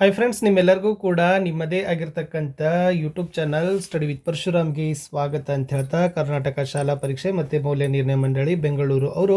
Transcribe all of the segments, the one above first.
Hi friends ನಿಮ್ಮೆಲ್ಲರಿಗೂ ಕೂಡ ನಿಮ್ಮದೇ ಆಗಿರ್ತಕ್ಕಂಥ ಯೂಟ್ಯೂಬ್ ಚಾನಲ್ ಸ್ಟಡಿ ವಿತ್ ಪರಶುರಾಮ್ಗೆ ಸ್ವಾಗತ ಅಂತ ಹೇಳ್ತಾ ಕರ್ನಾಟಕ ಶಾಲಾ ಪರೀಕ್ಷೆ ಮತ್ತು ಮೌಲ್ಯ ನಿರ್ಣಯ ಮಂಡಳಿ ಬೆಂಗಳೂರು ಅವರು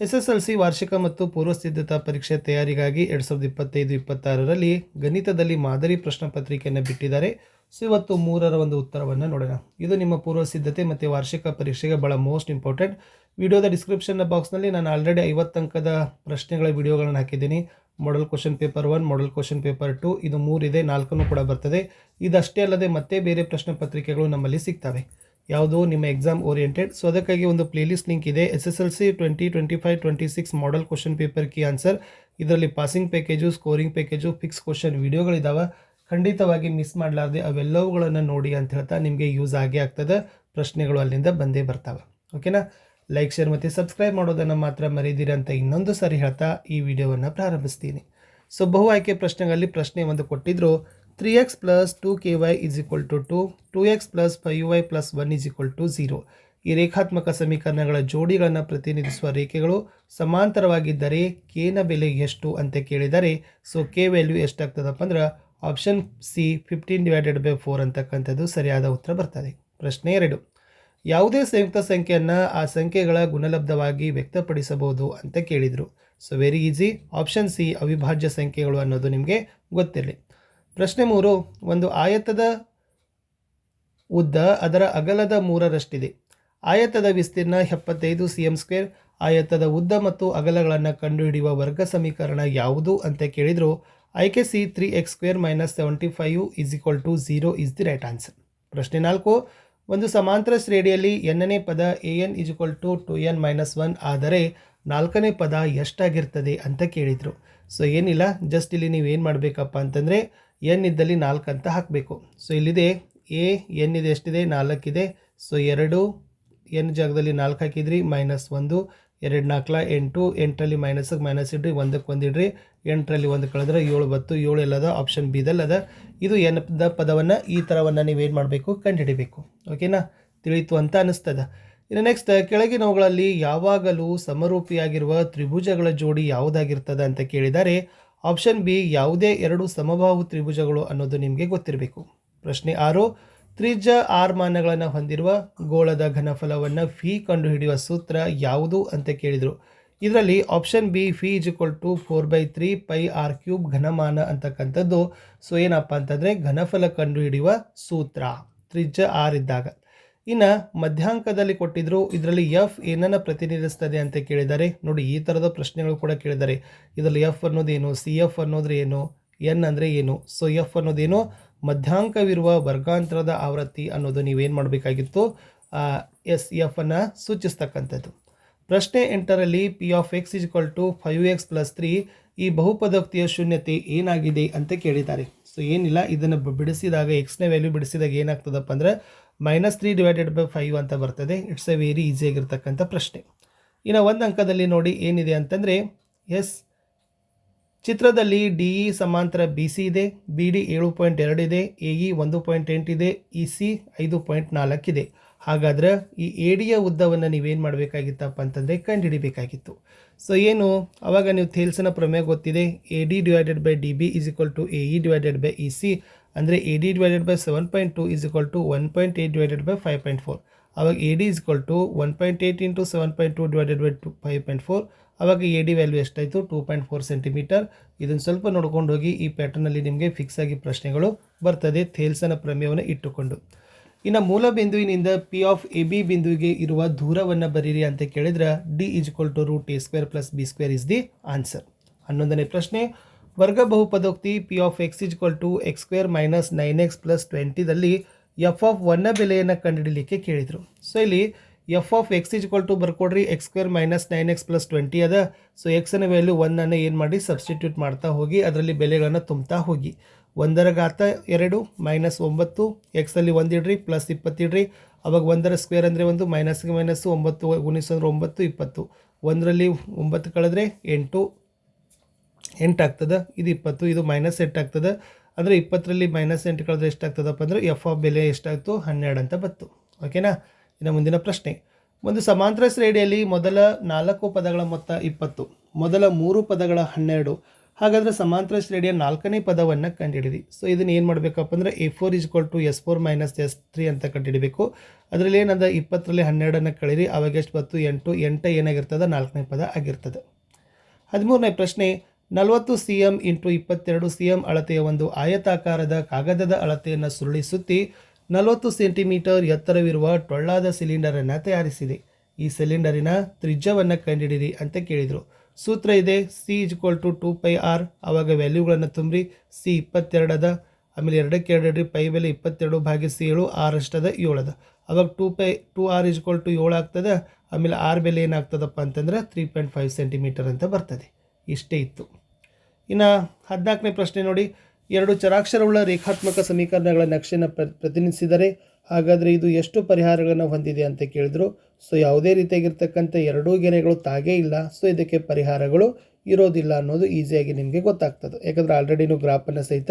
ಎಸ್ ಎಸ್ ಎಲ್ ಸಿ ವಾರ್ಷಿಕ ಮತ್ತು ಪೂರ್ವ ಸಿದ್ಧತಾ ಪರೀಕ್ಷೆ ತಯಾರಿಗಾಗಿ ಎರಡು ಸಾವಿರದ ಇಪ್ಪತ್ತೈದು, ಇಪ್ಪತ್ತಾರರಲ್ಲಿ ಗಣಿತದಲ್ಲಿ ಮಾದರಿ ಪ್ರಶ್ನೆ ಪತ್ರಿಕೆಯನ್ನು ಬಿಟ್ಟಿದ್ದಾರೆ. ಸೊ, ಇವತ್ತು ಮೂರರ ಒಂದು ಉತ್ತರವನ್ನು ನೋಡೋಣ. ಇದು ನಿಮ್ಮ ಪೂರ್ವ ಸಿದ್ಧತೆ ಮತ್ತು ವಾರ್ಷಿಕ ಪರೀಕ್ಷೆಗೆ ಭಾಳ ಮೋಸ್ಟ್ ಇಂಪಾರ್ಟೆಂಟ್ ವಿಡಿಯೋದ ಡಿಸ್ಕ್ರಿಪ್ಷನ್ ಬಾಕ್ಸ್ನಲ್ಲಿ ನಾನು ಆಲ್ರೆಡಿ ಐವತ್ತು ಅಂಕದ ಪ್ರಶ್ನೆಗಳ ವಿಡಿಯೋಗಳನ್ನು ಹಾಕಿದ್ದೀನಿ. Model question paper one model question paper two ಇದು ಮೂರಿದೆ, ನಾಲ್ಕನ್ನು ಕೂಡ ಬರ್ತದೆ. ಇದಷ್ಟೇ ಅಲ್ಲದೆ ಮತ್ತೆ ಬೇರೆ ಪ್ರಶ್ನೆ ಪತ್ರಿಕೆಗಳು ನಮ್ಮಲ್ಲಿ ಸಿಗ್ತವೆ. ಯಾವುದು? ನಿಮ್ಮ ಎಕ್ಸಾಮ್ ಓರಿಯೆಂಟೆಡ್ ಸೊ ಅದಕ್ಕಾಗಿ ಒಂದು ಪ್ಲೇಲಿಸ್ಟ್ ಲಿಂಕ್ ಇದೆ. S S L C twenty twenty five twenty six model question paper ಕಿ ಆನ್ಸರ್ ಇದರಲ್ಲಿ passing package scoring package fix question ವೀಡಿಯೋಗಳಿದ್ದಾವೆ ಖಂಡಿತವಾಗಿ ಮಿಸ್ ಮಾಡಲಾರ್ದೆ ಅವೆಲ್ಲವುಗಳನ್ನು ನೋಡಿ ಅಂತ ಹೇಳ್ತಾ ನಿಮಗೆ ಯೂಸ್ ಆಗೇ ಆಗ್ತದೆ. ಪ್ರಶ್ನೆಗಳು ಅಲ್ಲಿಂದ ಬಂದೇ ಬರ್ತಾವೆ. ಓಕೆನಾ ಲೈಕ್ ಶೇರ್ ಮತ್ತು ಸಬ್ಸ್ಕ್ರೈಬ್ ಮಾಡೋದನ್ನು ಮಾತ್ರ ಮರೀದಿರಂತ ಇನ್ನೊಂದು ಸಾರಿ ಹೇಳ್ತಾ ಈ ವಿಡಿಯೋವನ್ನು ಪ್ರಾರಂಭಿಸ್ತೀನಿ. ಸೊ ಬಹು ಆಯ್ಕೆ ಪ್ರಶ್ನೆಗಳಲ್ಲಿ ಪ್ರಶ್ನೆ ಒಂದು ಕೊಟ್ಟಿದ್ರು three X plus two K Y is equal to two two X plus five Y plus one is equal to zero ಈ ರೇಖಾತ್ಮಕ ಸಮೀಕರಣಗಳ ಜೋಡಿಗಳನ್ನು ಪ್ರತಿನಿಧಿಸುವ ರೇಖೆಗಳು ಸಮಾಂತರವಾಗಿದ್ದರೆ ಕೆನ ಬೆಲೆ ಎಷ್ಟು ಅಂತ ಕೇಳಿದರೆ ಸೊ ಕೆ ವ್ಯಾಲ್ಯೂ ಎಷ್ಟಾಗ್ತದಪ್ಪ ಅಂದ್ರೆ option C fifteen divided by four ಅಂತಕ್ಕಂಥದ್ದು ಸರಿಯಾದ ಉತ್ತರ ಬರ್ತದೆ. ಪ್ರಶ್ನೆ ಎರಡು. ಯಾವುದೇ ಸಂಯುಕ್ತ ಸಂಖ್ಯೆಯನ್ನು ಆ ಸಂಖ್ಯೆಗಳ ಗುಣಲಬ್ಧವಾಗಿ ವ್ಯಕ್ತಪಡಿಸಬಹುದು ಅಂತ ಕೇಳಿದರು. So very easy option C ಅವಿಭಾಜ್ಯ ಸಂಖ್ಯೆಗಳು ಅನ್ನೋದು ನಿಮಗೆ ಗೊತ್ತಿರಲಿ. ಪ್ರಶ್ನೆ ಮೂರು, ಒಂದು ಆಯತದ ಉದ್ದ ಅದರ ಅಗಲದ ಮೂರರಷ್ಟಿದೆ. ಆಯತದ ವಿಸ್ತೀರ್ಣ ಎಪ್ಪತ್ತೈದು ಸಿ ಎಂ ಸ್ಕ್ವೇರ್ ಆಯತದ ಉದ್ದ ಮತ್ತು ಅಗಲಗಳನ್ನು ಕಂಡುಹಿಡಿಯುವ ವರ್ಗ ಸಮೀಕರಣ ಯಾವುದು ಅಂತ ಕೇಳಿದರು. ಆಯ್ಕೆ C three X square minus seventy five is equal to zero is the right answer ಪ್ರಶ್ನೆ ನಾಲ್ಕು ಒಂದು ಸಮಾಂತರ ಶ್ರೇಣಿಯಲ್ಲಿ ಎನ್ನನೇ ಪದ A N is equal to two N minus one ಆದರೆ ನಾಲ್ಕನೇ ಪದ ಎಷ್ಟಾಗಿರ್ತದೆ ಅಂತ ಕೇಳಿದರು. ಸೊ ಏನಿಲ್ಲ ಜಸ್ಟ್ ಇಲ್ಲಿ ನೀವು ಏನು ಮಾಡಬೇಕಪ್ಪ ಅಂತಂದರೆ ಎನ್ ಇದ್ದಲ್ಲಿ ನಾಲ್ಕು ಅಂತ ಹಾಕಬೇಕು. ಸೊ ಇಲ್ಲಿದೆ ಎ ಎನ್ ಇದೆ, ಎಷ್ಟಿದೆ, ನಾಲ್ಕಿದೆ. ಸೊ ಎರಡು ಎನ್ ಜಾಗದಲ್ಲಿ ನಾಲ್ಕು ಹಾಕಿದ್ರಿ ಮೈನಸ್ ಒಂದು, ಎರಡು ನಾಲ್ಕಲ ಎಂಟು, ಎಂಟರಲ್ಲಿ ಮೈನಸ್ಗೆ ಮೈನಸ್ ಇಡ್ರಿ, ಒಂದಕ್ಕೆ ಒಂದಿಡ್ರಿ ಎಂಟರಲ್ಲಿ ಒಂದು ಕಳೆದ್ರೆ ಏಳು ಬತ್ತು, ಏಳು ಎಲ್ಲದ ಆಪ್ಷನ್ ಬಿದಲ್ಲದ ಇದು ದ ಪದವನ್ನು ಈ ಥರವನ್ನು ನೀವೇನು ಮಾಡಬೇಕು? ಕಂಡುಹಿಡಿಬೇಕು. ಓಕೆನಾ ತಿಳಿಯಿತು ಅಂತ ಅನಿಸ್ತದ ಇನ್ನು ನೆಕ್ಸ್ಟ್ ಕೆಳಗಿನವುಗಳಲ್ಲಿ ಯಾವಾಗಲೂ ಸಮರೂಪಿಯಾಗಿರುವ ತ್ರಿಭುಜಗಳ ಜೋಡಿ ಯಾವುದಾಗಿರ್ತದೆ ಅಂತ ಕೇಳಿದರೆ ಆಪ್ಷನ್ ಬಿ ಯಾವುದೇ ಎರಡು ಸಮಬಾಹು ತ್ರಿಭುಜಗಳು ಅನ್ನೋದು ನಿಮಗೆ ಗೊತ್ತಿರಬೇಕು. ಪ್ರಶ್ನೆ ಆರು ತ್ರಿಜ ಆರ್ ಮಾನಗಳನ್ನು ಹೊಂದಿರುವ ಗೋಳದ ಘನಫಲವನ್ನು ಫಿ ಕಂಡುಹಿಡಿಯುವ ಸೂತ್ರ ಯಾವುದು ಅಂತ ಕೇಳಿದರು. ಇದರಲ್ಲಿ option B V is equal to four by three pi R cube ಘನಮಾನ ಅಂತಕ್ಕಂಥದ್ದು. ಸೊ ಏನಪ್ಪ ಅಂತಂದರೆ ಘನಫಲ ಕಂಡುಹಿಡಿಯುವ ಸೂತ್ರ. ತ್ರಿಜ್ಯ ಆರ್ ಇದ್ದಾಗ. ಇನ್ನು ಮಧ್ಯಾಂಕದಲ್ಲಿ ಕೊಟ್ಟಿದ್ರು, ಇದರಲ್ಲಿ ಎಫ್ ಏನನ್ನು ಪ್ರತಿನಿಧಿಸ್ತದೆ ಅಂತ ಕೇಳಿದ್ದಾರೆ ನೋಡಿ ಈ ಥರದ ಪ್ರಶ್ನೆಗಳು ಕೂಡ ಕೇಳಿದ್ದಾರೆ ಇದರಲ್ಲಿ ಎಫ್ ಅನ್ನೋದೇನು ಸಿ ಎಫ್ ಅನ್ನೋದ್ರೆ ಏನು ಎನ್ ಅಂದರೆ ಏನು ಸೊ ಎಫ್ ಅನ್ನೋದೇನು ಮಧ್ಯಾಂಕವಿರುವ ವರ್ಗಾಂತರದ ಆವೃತ್ತಿ ಅನ್ನೋದು ನೀವೇನು ಮಾಡಬೇಕಾಗಿತ್ತು ಎಸ್ ಎಫ್ ಅನ್ನು ಸೂಚಿಸ್ತಕ್ಕಂಥದ್ದು. ಪ್ರಶ್ನೆ ಎಂಟರಲ್ಲಿ p of x is equal to five x plus three ಈ ಬಹುಪದೋಕ್ತಿಯ ಶೂನ್ಯತೆ ಏನಾಗಿದೆ ಅಂತ ಕೇಳಿದ್ದಾರೆ. ಸೊ ಏನಿಲ್ಲ, ಇದನ್ನು ಬಿಡಿಸಿದಾಗ ಎಕ್ಸ್ನ ವ್ಯಾಲ್ಯೂ ಬಿಡಿಸಿದಾಗ ಏನಾಗ್ತದಪ್ಪ ಅಂದರೆ minus three divided by five ಅಂತ ಬರ್ತದೆ. ಇಟ್ಸ್ ಎ ವೆರಿ ಈಸಿಯಾಗಿರ್ತಕ್ಕಂಥ ಪ್ರಶ್ನೆ. ಇನ್ನು ಒಂದು ಅಂಕದಲ್ಲಿ ನೋಡಿ ಏನಿದೆ ಅಂತಂದರೆ ಎಸ್ ಚಿತ್ರದಲ್ಲಿ ಡಿ ಇ ಸಮಾಂತರ ಬಿ ಸಿ ಇದೆ. ಬಿ ಡಿ ಏಳು ಪಾಯಿಂಟ್ ಎರಡು ಇದೆ. ಎ ಇ ಒಂದು ಪಾಯಿಂಟ್ ಎಂಟಿದೆ ಇ ಸಿ ಐದು ಪಾಯಿಂಟ್ ನಾಲ್ಕಿದೆ ಹಾಗಾದ್ರೆ ಈ ಏಡಿಯ ಡಿಯ ಉದ್ದವನ್ನು ನೀವೇನು ಮಾಡಬೇಕಾಗಿತ್ತಪ್ಪ ಅಂತಂದರೆ ಕಂಡುಹಿಡಿಬೇಕಾಗಿತ್ತು ಸೊ ಏನು? ಅವಾಗ ನೀವು ಥೇಲ್ಸನ ಪ್ರಮೇಯ ಗೊತ್ತಿದೆ. A D divided by D B is equal to A E divided by E C ಅಂದರೆ A D divided by seven point two is equal to one point eight divided by five point four ಅವಾಗ A D is to one point eight into seven point two divided by to five point four ಅವಾಗ A D value ಎಷ್ಟಾಯಿತು? Two point four centimetre ಇದನ್ನು ಸ್ವಲ್ಪ ನೋಡ್ಕೊಂಡು ಹೋಗಿ ಈ ಪ್ಯಾಟರ್ನಲ್ಲಿ ನಿಮಗೆ fix ಆಗಿ ಪ್ರಶ್ನೆಗಳು ಬರ್ತದೆ. ಥೇಲ್ಸನ ಪ್ರಮೇಯವನ್ನು ಇಟ್ಟುಕೊಂಡು. ಇನ್ನು ಮೂಲ ಬಿಂದುವಿನಿಂದ ಪಿ ಆಫ್ ಎ ಬಿ ಬಿಂದುವಿಗೆ ಇರುವ ದೂರವನ್ನು ಬರೀರಿ ಅಂತ ಕೇಳಿದ್ರೆ d is equal to root a square plus b square is the answer ಹನ್ನೊಂದನೇ ಪ್ರಶ್ನೆ, ವರ್ಗ ಬಹುಪದೋಕ್ತಿ p of x is equal to x square minus nine x plus ಟ್ವೆಂಟಿದಲ್ಲಿ F of ಒನ್ನ ಬೆಲೆಯನ್ನು ಕಂಡುಹಿಡಲಿಕ್ಕೆ ಕೇಳಿದರು. ಸೊ ಇಲ್ಲಿ f of x is equal to ಬರ್ಕೊಡ್ರಿ x square minus nine x plus twenty ಅದ. So ಎಕ್ಸನ ವ್ಯಾಲ್ಯೂ ಒನ್ನನ್ನು ಏನು ಮಾಡಿ ಸಬ್ಸ್ಟಿಟ್ಯೂಟ್ ಮಾಡ್ತಾ ಹೋಗಿ, ಅದರಲ್ಲಿ ಬೆಲೆಗಳನ್ನು ತುಂಬ್ತಾ ಹೋಗಿ. ಒಂದರ ಘಾತ ಎರಡು, ಮೈನಸ್ ಒಂಬತ್ತು ಎಕ್ಸಲ್ಲಿ ಒಂದಿಡ್ರಿ, ಪ್ಲಸ್ ಇಪ್ಪತ್ತಿಡ್ರಿ. ಅವಾಗ ಒಂದರ ಸ್ಕ್ವೇರ್ ಅಂದರೆ ಒಂದು, ಮೈನಸ್ಗೆ ಮೈನಸ್ಸು, ಒಂಬತ್ತು ಗುಣಿಸಂದ್ರೆ ಒಂಬತ್ತು, ಇಪ್ಪತ್ತು. ಒಂದರಲ್ಲಿ ಒಂಬತ್ತು ಕಳೆದ್ರೆ ಎಂಟು ಎಂಟು ಆಗ್ತದೆ? ಇದು ಇಪ್ಪತ್ತು, ಇದು ಮೈನಸ್ ಎಂಟು ಆಗ್ತದೆ? ಅಂದರೆ ಇಪ್ಪತ್ತರಲ್ಲಿ ಮೈನಸ್ ಎಂಟು ಕಳೆದ್ರೆ ಎಷ್ಟಾಗ್ತದಪ್ಪ ಅಂದರೆ ಎಫ್ ಆಫ್ ಬೆಲೆ ಎಷ್ಟಾಗ್ತು ಹನ್ನೆರಡು ಅಂತ ಬತ್ತು. ಓಕೆನಾ ಇನ್ನು ಮುಂದಿನ ಪ್ರಶ್ನೆ. ಒಂದು ಸಮಾಂತರ ಶ್ರೇಣಿಯಲ್ಲಿ ಮೊದಲ ನಾಲ್ಕು ಪದಗಳ ಮೊತ್ತ ಇಪ್ಪತ್ತು, ಮೊದಲ ಮೂರು ಪದಗಳ ಹನ್ನೆರಡು ಹಾಗಾದರೆ ಸಮಾಂತರ ಶ್ರೇಣಿಯ ನಾಲ್ಕನೇ ಪದವನ್ನು ಕಂಡುಹಿಡಿರಿ ಸೊ ಇದನ್ನು ಏನು ಮಾಡಬೇಕಪ್ಪ ಅಂದರೆ a four is equal to S four minus S three ಅಂತ ಕಂಡುಹಿಡಬೇಕು. ಅದರಲ್ಲಿ ಏನಂದ ಇಪ್ಪತ್ತರಲ್ಲಿ ಹನ್ನೆರಡನ್ನು ಕಳೀರಿ, ಅವಾಗ ಎಷ್ಟು ಬತ್ತು ಎಂಟು. ಎಂಟು ಏನಾಗಿರ್ತದೆ? ನಾಲ್ಕನೇ ಪದ ಆಗಿರ್ತದೆ. ಹದಿಮೂರನೇ ಪ್ರಶ್ನೆ, ನಲವತ್ತು ಸಿ ಎಂ ಇಂಟು ಇಪ್ಪತ್ತೆರಡು ಸಿ ಎಂ ಅಳತೆಯ ಒಂದು ಆಯತಾಕಾರದ ಕಾಗದದ ಅಳತೆಯನ್ನು ಸುರುಳಿಸುತ್ತಿ ನಲವತ್ತು ಸೆಂಟಿಮೀಟರ್ ಎತ್ತರವಿರುವ ಟೊಳ್ಳಾದ ಸಿಲಿಂಡರನ್ನು ತಯಾರಿಸಿದೆ. ಈ ಸಿಲಿಂಡರಿನ ತ್ರಿಜ್ಯವನ್ನು ಕಂಡುಹಿಡಿರಿ ಅಂತ ಕೇಳಿದರು. ಸೂತ್ರ ಇದೆ C is equal to two pi R ಆವಾಗ ವ್ಯಾಲ್ಯೂಗಳನ್ನು ತುಂಬ್ರಿ ಸಿ ಇಪ್ಪತ್ತೆರಡದ ಆಮೇಲೆ ಎರಡಕ್ಕೆ ಎರಡು ಇಡ್ರಿ ಪೈ ಬೆಲೆ ಇಪ್ಪತ್ತೆರಡು ಭಾಗಿಸಿ ಏಳು ಆರ್ ಅಷ್ಟದ ಏಳದ ಅವಾಗ two pi two R is equal to ಏಳು ಆಗ್ತದೆ, ಆಮೇಲೆ ಆರ್ ಬೆಲೆ ಏನಾಗ್ತದಪ್ಪ ಅಂತಂದ್ರೆ ತ್ರೀ ಪಾಯಿಂಟ್ ಫೈವ್ ಸೆಂಟಿಮೀಟರ್ ಅಂತ ಬರ್ತದೆ. ಇಷ್ಟೇ ಇತ್ತು. ಇನ್ನು ಹದಿನಾಲ್ಕನೇ ಪ್ರಶ್ನೆ ನೋಡಿ, ಎರಡು ಚರಾಕ್ಷರವುಳ್ಳ ರೇಖಾತ್ಮಕ ಸಮೀಕರಣಗಳ ನಕ್ಷೆಯನ್ನು ಪ್ರ, ಪ್ರತಿನಿಧಿಸಿದರೆ ಹಾಗಾದರೆ ಇದು ಎಷ್ಟು ಪರಿಹಾರಗಳನ್ನು ಹೊಂದಿದೆ ಅಂತ ಕೇಳಿದ್ರು. ಸೊ ಯಾವುದೇ ರೀತಿಯಾಗಿರ್ತಕ್ಕಂಥ ಎರಡೂ ಗೆರೆಗಳು ತಾಗೇ ಇಲ್ಲ. ಸೊ ಇದಕ್ಕೆ ಪರಿಹಾರಗಳು ಇರೋದಿಲ್ಲ ಅನ್ನೋದು ಈಸಿಯಾಗಿ ನಿಮಗೆ ಗೊತ್ತಾಗ್ತದೆ. ಯಾಕಂದರೆ ಆಲ್ರೆಡಿ ನೀವು ಗ್ರಾಫನ್ನು ಸಹಿತ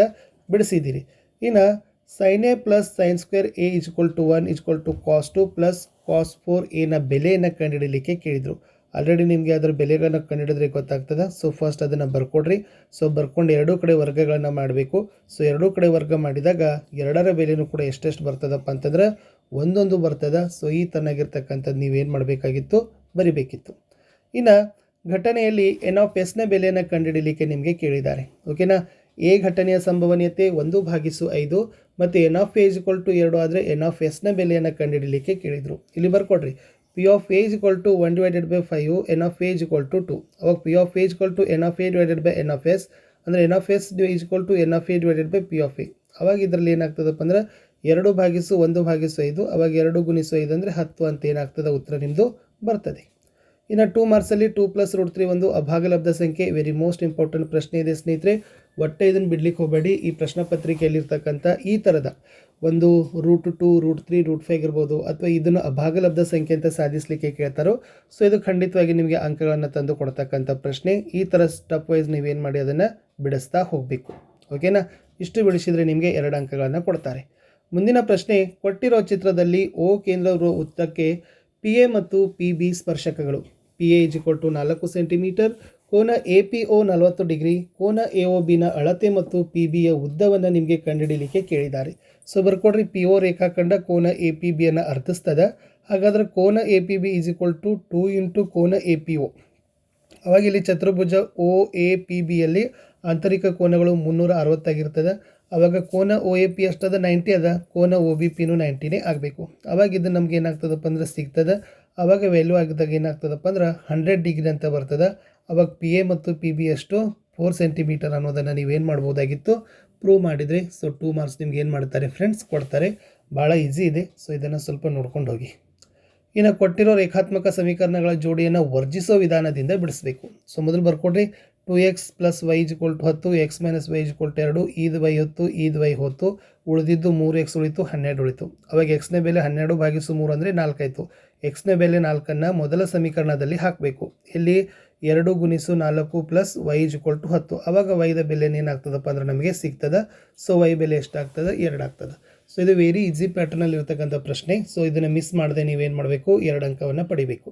ಬಿಡಿಸಿದ್ದೀರಿ. ಇನ್ನು sine A plus sine square A is equal to one is equal to cos two plus cos four ಎನ ಬೆಲೆಯನ್ನು ಕಂಡುಹಿಡಲಿಕ್ಕೆ ಕೇಳಿದರು. ಆಲ್ರೆಡಿ ನಿಮಗೆ ಅದರ ಬೆಲೆಗಳನ್ನು ಕಂಡುಹಿಡಿದ್ರೆ ಗೊತ್ತಾಗ್ತದೆ. ಸೊ ಫಸ್ಟ್ ಅದನ್ನು ಬರ್ಕೊಡ್ರಿ. ಸೊ ಬರ್ಕೊಂಡು ಎರಡೂ ಕಡೆ ವರ್ಗಗಳನ್ನು ಮಾಡಬೇಕು. ಸೊ ಎರಡೂ ಕಡೆ ವರ್ಗ ಮಾಡಿದಾಗ ಎರಡರ ಬೆಲೆನೂ ಕೂಡ ಎಷ್ಟೆಷ್ಟು ಬರ್ತದಪ್ಪ ಅಂತಂದ್ರೆ ಒಂದೊಂದು ಬರ್ತದ. ಸೊ ಈ ತನ್ನಾಗಿರ್ತಕ್ಕಂಥದ್ದು ನೀವೇನು ಮಾಡಬೇಕಾಗಿತ್ತು? ಬರಿಬೇಕಿತ್ತು. ಇನ್ನು ಘಟನೆಯಲ್ಲಿ ಎನ್ ಆಫ್ ಎಸ್ನ ಬೆಲೆಯನ್ನು ಕಂಡುಹಿಡಲಿಕ್ಕೆ ನಿಮಗೆ ಕೇಳಿದ್ದಾರೆ. ಓಕೆನಾ ಎ ಘಟನೆಯ ಸಂಭವನೀಯತೆ ಒಂದು ಭಾಗಿಸು ಐದು ಮತ್ತು N of A equal to ಎರಡು ಆದರೆ ಎನ್ ಆಫ್ ಎಸ್ನ ಬೆಲೆಯನ್ನು ಕಂಡುಹಿಡಲಿಕ್ಕೆ ಕೇಳಿದರು. ಇಲ್ಲಿ ಬರ್ಕೊಡ್ರಿ. P of A equal to one divided by five N of A equal to two ಅವಾಗ P of A equal to N of A divided by N of S ಅಂದರೆ N of S equal to N of A divided by P of A ಅವಾಗ ಇದರಲ್ಲಿ ಏನಾಗ್ತದಪ್ಪ ಅಂದ್ರೆ ಎರಡು ಭಾಗಿಸು ಒಂದು ಭಾಗಿಸು ಐದು, ಅವಾಗ ಎರಡು ಗುಣಿಸು ಐದು ಅಂದರೆ ಹತ್ತು ಅಂತ ಏನಾಗ್ತದೆ ಉತ್ತರ ನಿಮ್ಮದು ಬರ್ತದೆ. ಇನ್ನು ಟೂ ಮಾರ್ಕ್ಸಲ್ಲಿ ಟೂ ಪ್ಲಸ್ ರೂಟ್ ತ್ರೀ ಒಂದು ಅಭಾಗಲಬ್ಧ ಸಂಖ್ಯೆ ವೆರಿ ಮೋಸ್ಟ್ ಇಂಪಾರ್ಟೆಂಟ್ ಪ್ರಶ್ನೆ ಇದೆ ಸ್ನೇಹಿತರೆ. ಒಟ್ಟೆ ಇದನ್ನು ಬಿಡ್ಲಿಕ್ಕೆ ಹೋಗಬೇಡಿ. ಈ ಪ್ರಶ್ನೆ ಪತ್ರಿಕೆಯಲ್ಲಿರ್ತಕ್ಕಂಥ ಈ ಥರದ ಒಂದು root two root three root five ಇರ್ಬೋದು ಅಥವಾ ಇದನ್ನು ಅಭಾಗಲಬ್ಧ ಸಂಖ್ಯೆ ಅಂತ ಸಾಧಿಸಲಿಕ್ಕೆ ಕೇಳ್ತಾರೋ ಸೊ ಇದು ಖಂಡಿತವಾಗಿ ನಿಮಗೆ ಅಂಕಗಳನ್ನು ತಂದು ಕೊಡ್ತಕ್ಕಂಥ ಪ್ರಶ್ನೆ. ಈ ಥರ ಸ್ಟೆಪ್ ವೈಸ್ ನೀವೇನು ಮಾಡಿ ಅದನ್ನು ಬಿಡಿಸ್ತಾ ಹೋಗಬೇಕು. ಓಕೆನಾ ಇಷ್ಟು ಬಿಡಿಸಿದರೆ ನಿಮಗೆ ಎರಡು ಅಂಕಗಳನ್ನು ಕೊಡ್ತಾರೆ. ಮುಂದಿನ ಪ್ರಶ್ನೆ, ಕೊಟ್ಟಿರೋ ಚಿತ್ರದಲ್ಲಿ ಓ ಕೇಂದ್ರ ಉತ್ತಕ್ಕೆ ಪಿ ಎ ಮತ್ತು P B ಸ್ಪರ್ಶಕಗಳು. P A is equal to ನಾಲ್ಕು ಸೆಂಟಿಮೀಟರ್ ಕೋನ ಎ ಪಿ ಒ ನಲವತ್ತು ಡಿಗ್ರಿ, ಕೋನ ಎ ಒ ಬಿನ ಅಳತೆ ಮತ್ತು ಪಿ ಬಿಯ ಉದ್ದವನ್ನು ನಿಮಗೆ ಕಂಡುಹಿಡಿಯಲಿಕ್ಕೆ ಕೇಳಿದ್ದಾರೆ. ಸೊ ಬರ್ಕೊಡ್ರಿ, ಪಿ ಒ ರೇಖಾಖಂಡ ಕೋನ ಎ ಪಿ ಬಿಯನ್ನು ಅರ್ಥಿಸ್ತದ ಹಾಗಾದ್ರೆ ಕೋನ A P B is equal to two into ಕೋನ ಎ ಪಿ ಒ. ಅವಾಗ ಇಲ್ಲಿ ಚತುರ್ಭುಜ ಒ, ಎ ಪಿ ಬಿಯಲ್ಲಿ ಆಂತರಿಕ ಕೋನಗಳು ಮುನ್ನೂರ ಅರವತ್ತಾಗಿರ್ತದೆ ಅವಾಗ ಕೋನ ಒ ಎ ಪಿ ಅಷ್ಟದ ನೈಂಟಿ ಅದ, ಕೋನ ಒ ಬಿ ಪಿನೂ ನೈಂಟಿನೇ ಆಗಬೇಕು. ಅವಾಗ ಇದು ನಮ್ಗೆ ಏನಾಗ್ತದಪ್ಪ ಅಂದ್ರೆ ಸಿಗ್ತದೆ. ಅವಾಗ ವ್ಯಾಲ್ಯೂ ಆಗಿದ್ದಾಗ ಏನಾಗ್ತದಪ್ಪ ಅಂದ್ರೆ ಹಂಡ್ರೆಡ್ ಡಿಗ್ರಿ ಅಂತ ಬರ್ತದೆ. ಅವಾಗ ಪಿ ಎ ಮತ್ತು ಪಿ ಬಿ ಅಷ್ಟು ಫೋರ್ ಸೆಂಟಿಮೀಟರ್ ಅನ್ನೋದನ್ನು ನೀವೇನು ಮಾಡ್ಬೋದಾಗಿತ್ತು? ಪ್ರೂವ್ ಮಾಡಿದರೆ. ಸೊ ಟೂ ಮಾರ್ಕ್ಸ್ ನಿಮ್ಗೆ ಏನು ಮಾಡ್ತಾರೆ ಫ್ರೆಂಡ್ಸ್ ಕೊಡ್ತಾರೆ. ಭಾಳ ಈಸಿ ಇದೆ. ಸೊ ಇದನ್ನು ಸ್ವಲ್ಪ ನೋಡ್ಕೊಂಡು ಹೋಗಿ. ಇನ್ನು ಕೊಟ್ಟಿರೋ ರೇಖಾತ್ಮಕ ಸಮೀಕರಣಗಳ ಜೋಡಿಯನ್ನು ವರ್ಜಿಸೋ ವಿಧಾನದಿಂದ ಬಿಡಿಸಬೇಕು. ಸೊ ಮೊದಲು ಬರ್ಕೊಡ್ರಿ. Two x plus y is equal to ಹತ್ತು x minus y is equal to ಎರಡು ಈದ್ ವೈ ಹೊತ್ತು ಈದ್ ವೈ ಹೊತ್ತು. ಉಳಿದಿದ್ದು ಮೂರು ಎಕ್ಸ್ ಉಳಿತು, ಹನ್ನೆರಡು ಉಳಿತು. ಅವಾಗ ಎಕ್ಸ್ನ ಬೆಲೆ ಹನ್ನೆರಡು ಭಾಗಿಸು ಮೂರು ಅಂದರೆ ನಾಲ್ಕಾಯಿತು ಎಕ್ಸ್ನ ಬೆಲೆ ನಾಲ್ಕನ್ನು ಮೊದಲ ಸಮೀಕರಣದಲ್ಲಿ ಹಾಕಬೇಕು. ಇಲ್ಲಿ ಎರಡು ಗುಣಿಸು ನಾಲ್ಕು ಪ್ಲಸ್ ವೈ ಇಜ್ಕೊಲ್ ಟು ಹತ್ತು. ಅವಾಗ ವೈದ ಬೆಲೆ ಏನಾಗ್ತದಪ್ಪ ಅಂದ್ರೆ ನಮಗೆ ಸಿಗ್ತದೆ. ಸೊ ವೈ ಬೆಲೆ ಎಷ್ಟಾಗ್ತದೆ? ಎರಡು ಆಗ್ತದೆ ಸೊ ಇದು ವೆರಿ ಈಸಿ ಪ್ಯಾಟರ್ನಲ್ಲಿ ಇರತಕ್ಕಂಥ ಪ್ರಶ್ನೆ. ಸೊ ಇದನ್ನು ಮಿಸ್ ಮಾಡದೆ ನೀವೇನು ಮಾಡಬೇಕು? ಎರಡು ಅಂಕವನ್ನು ಪಡಿಬೇಕು.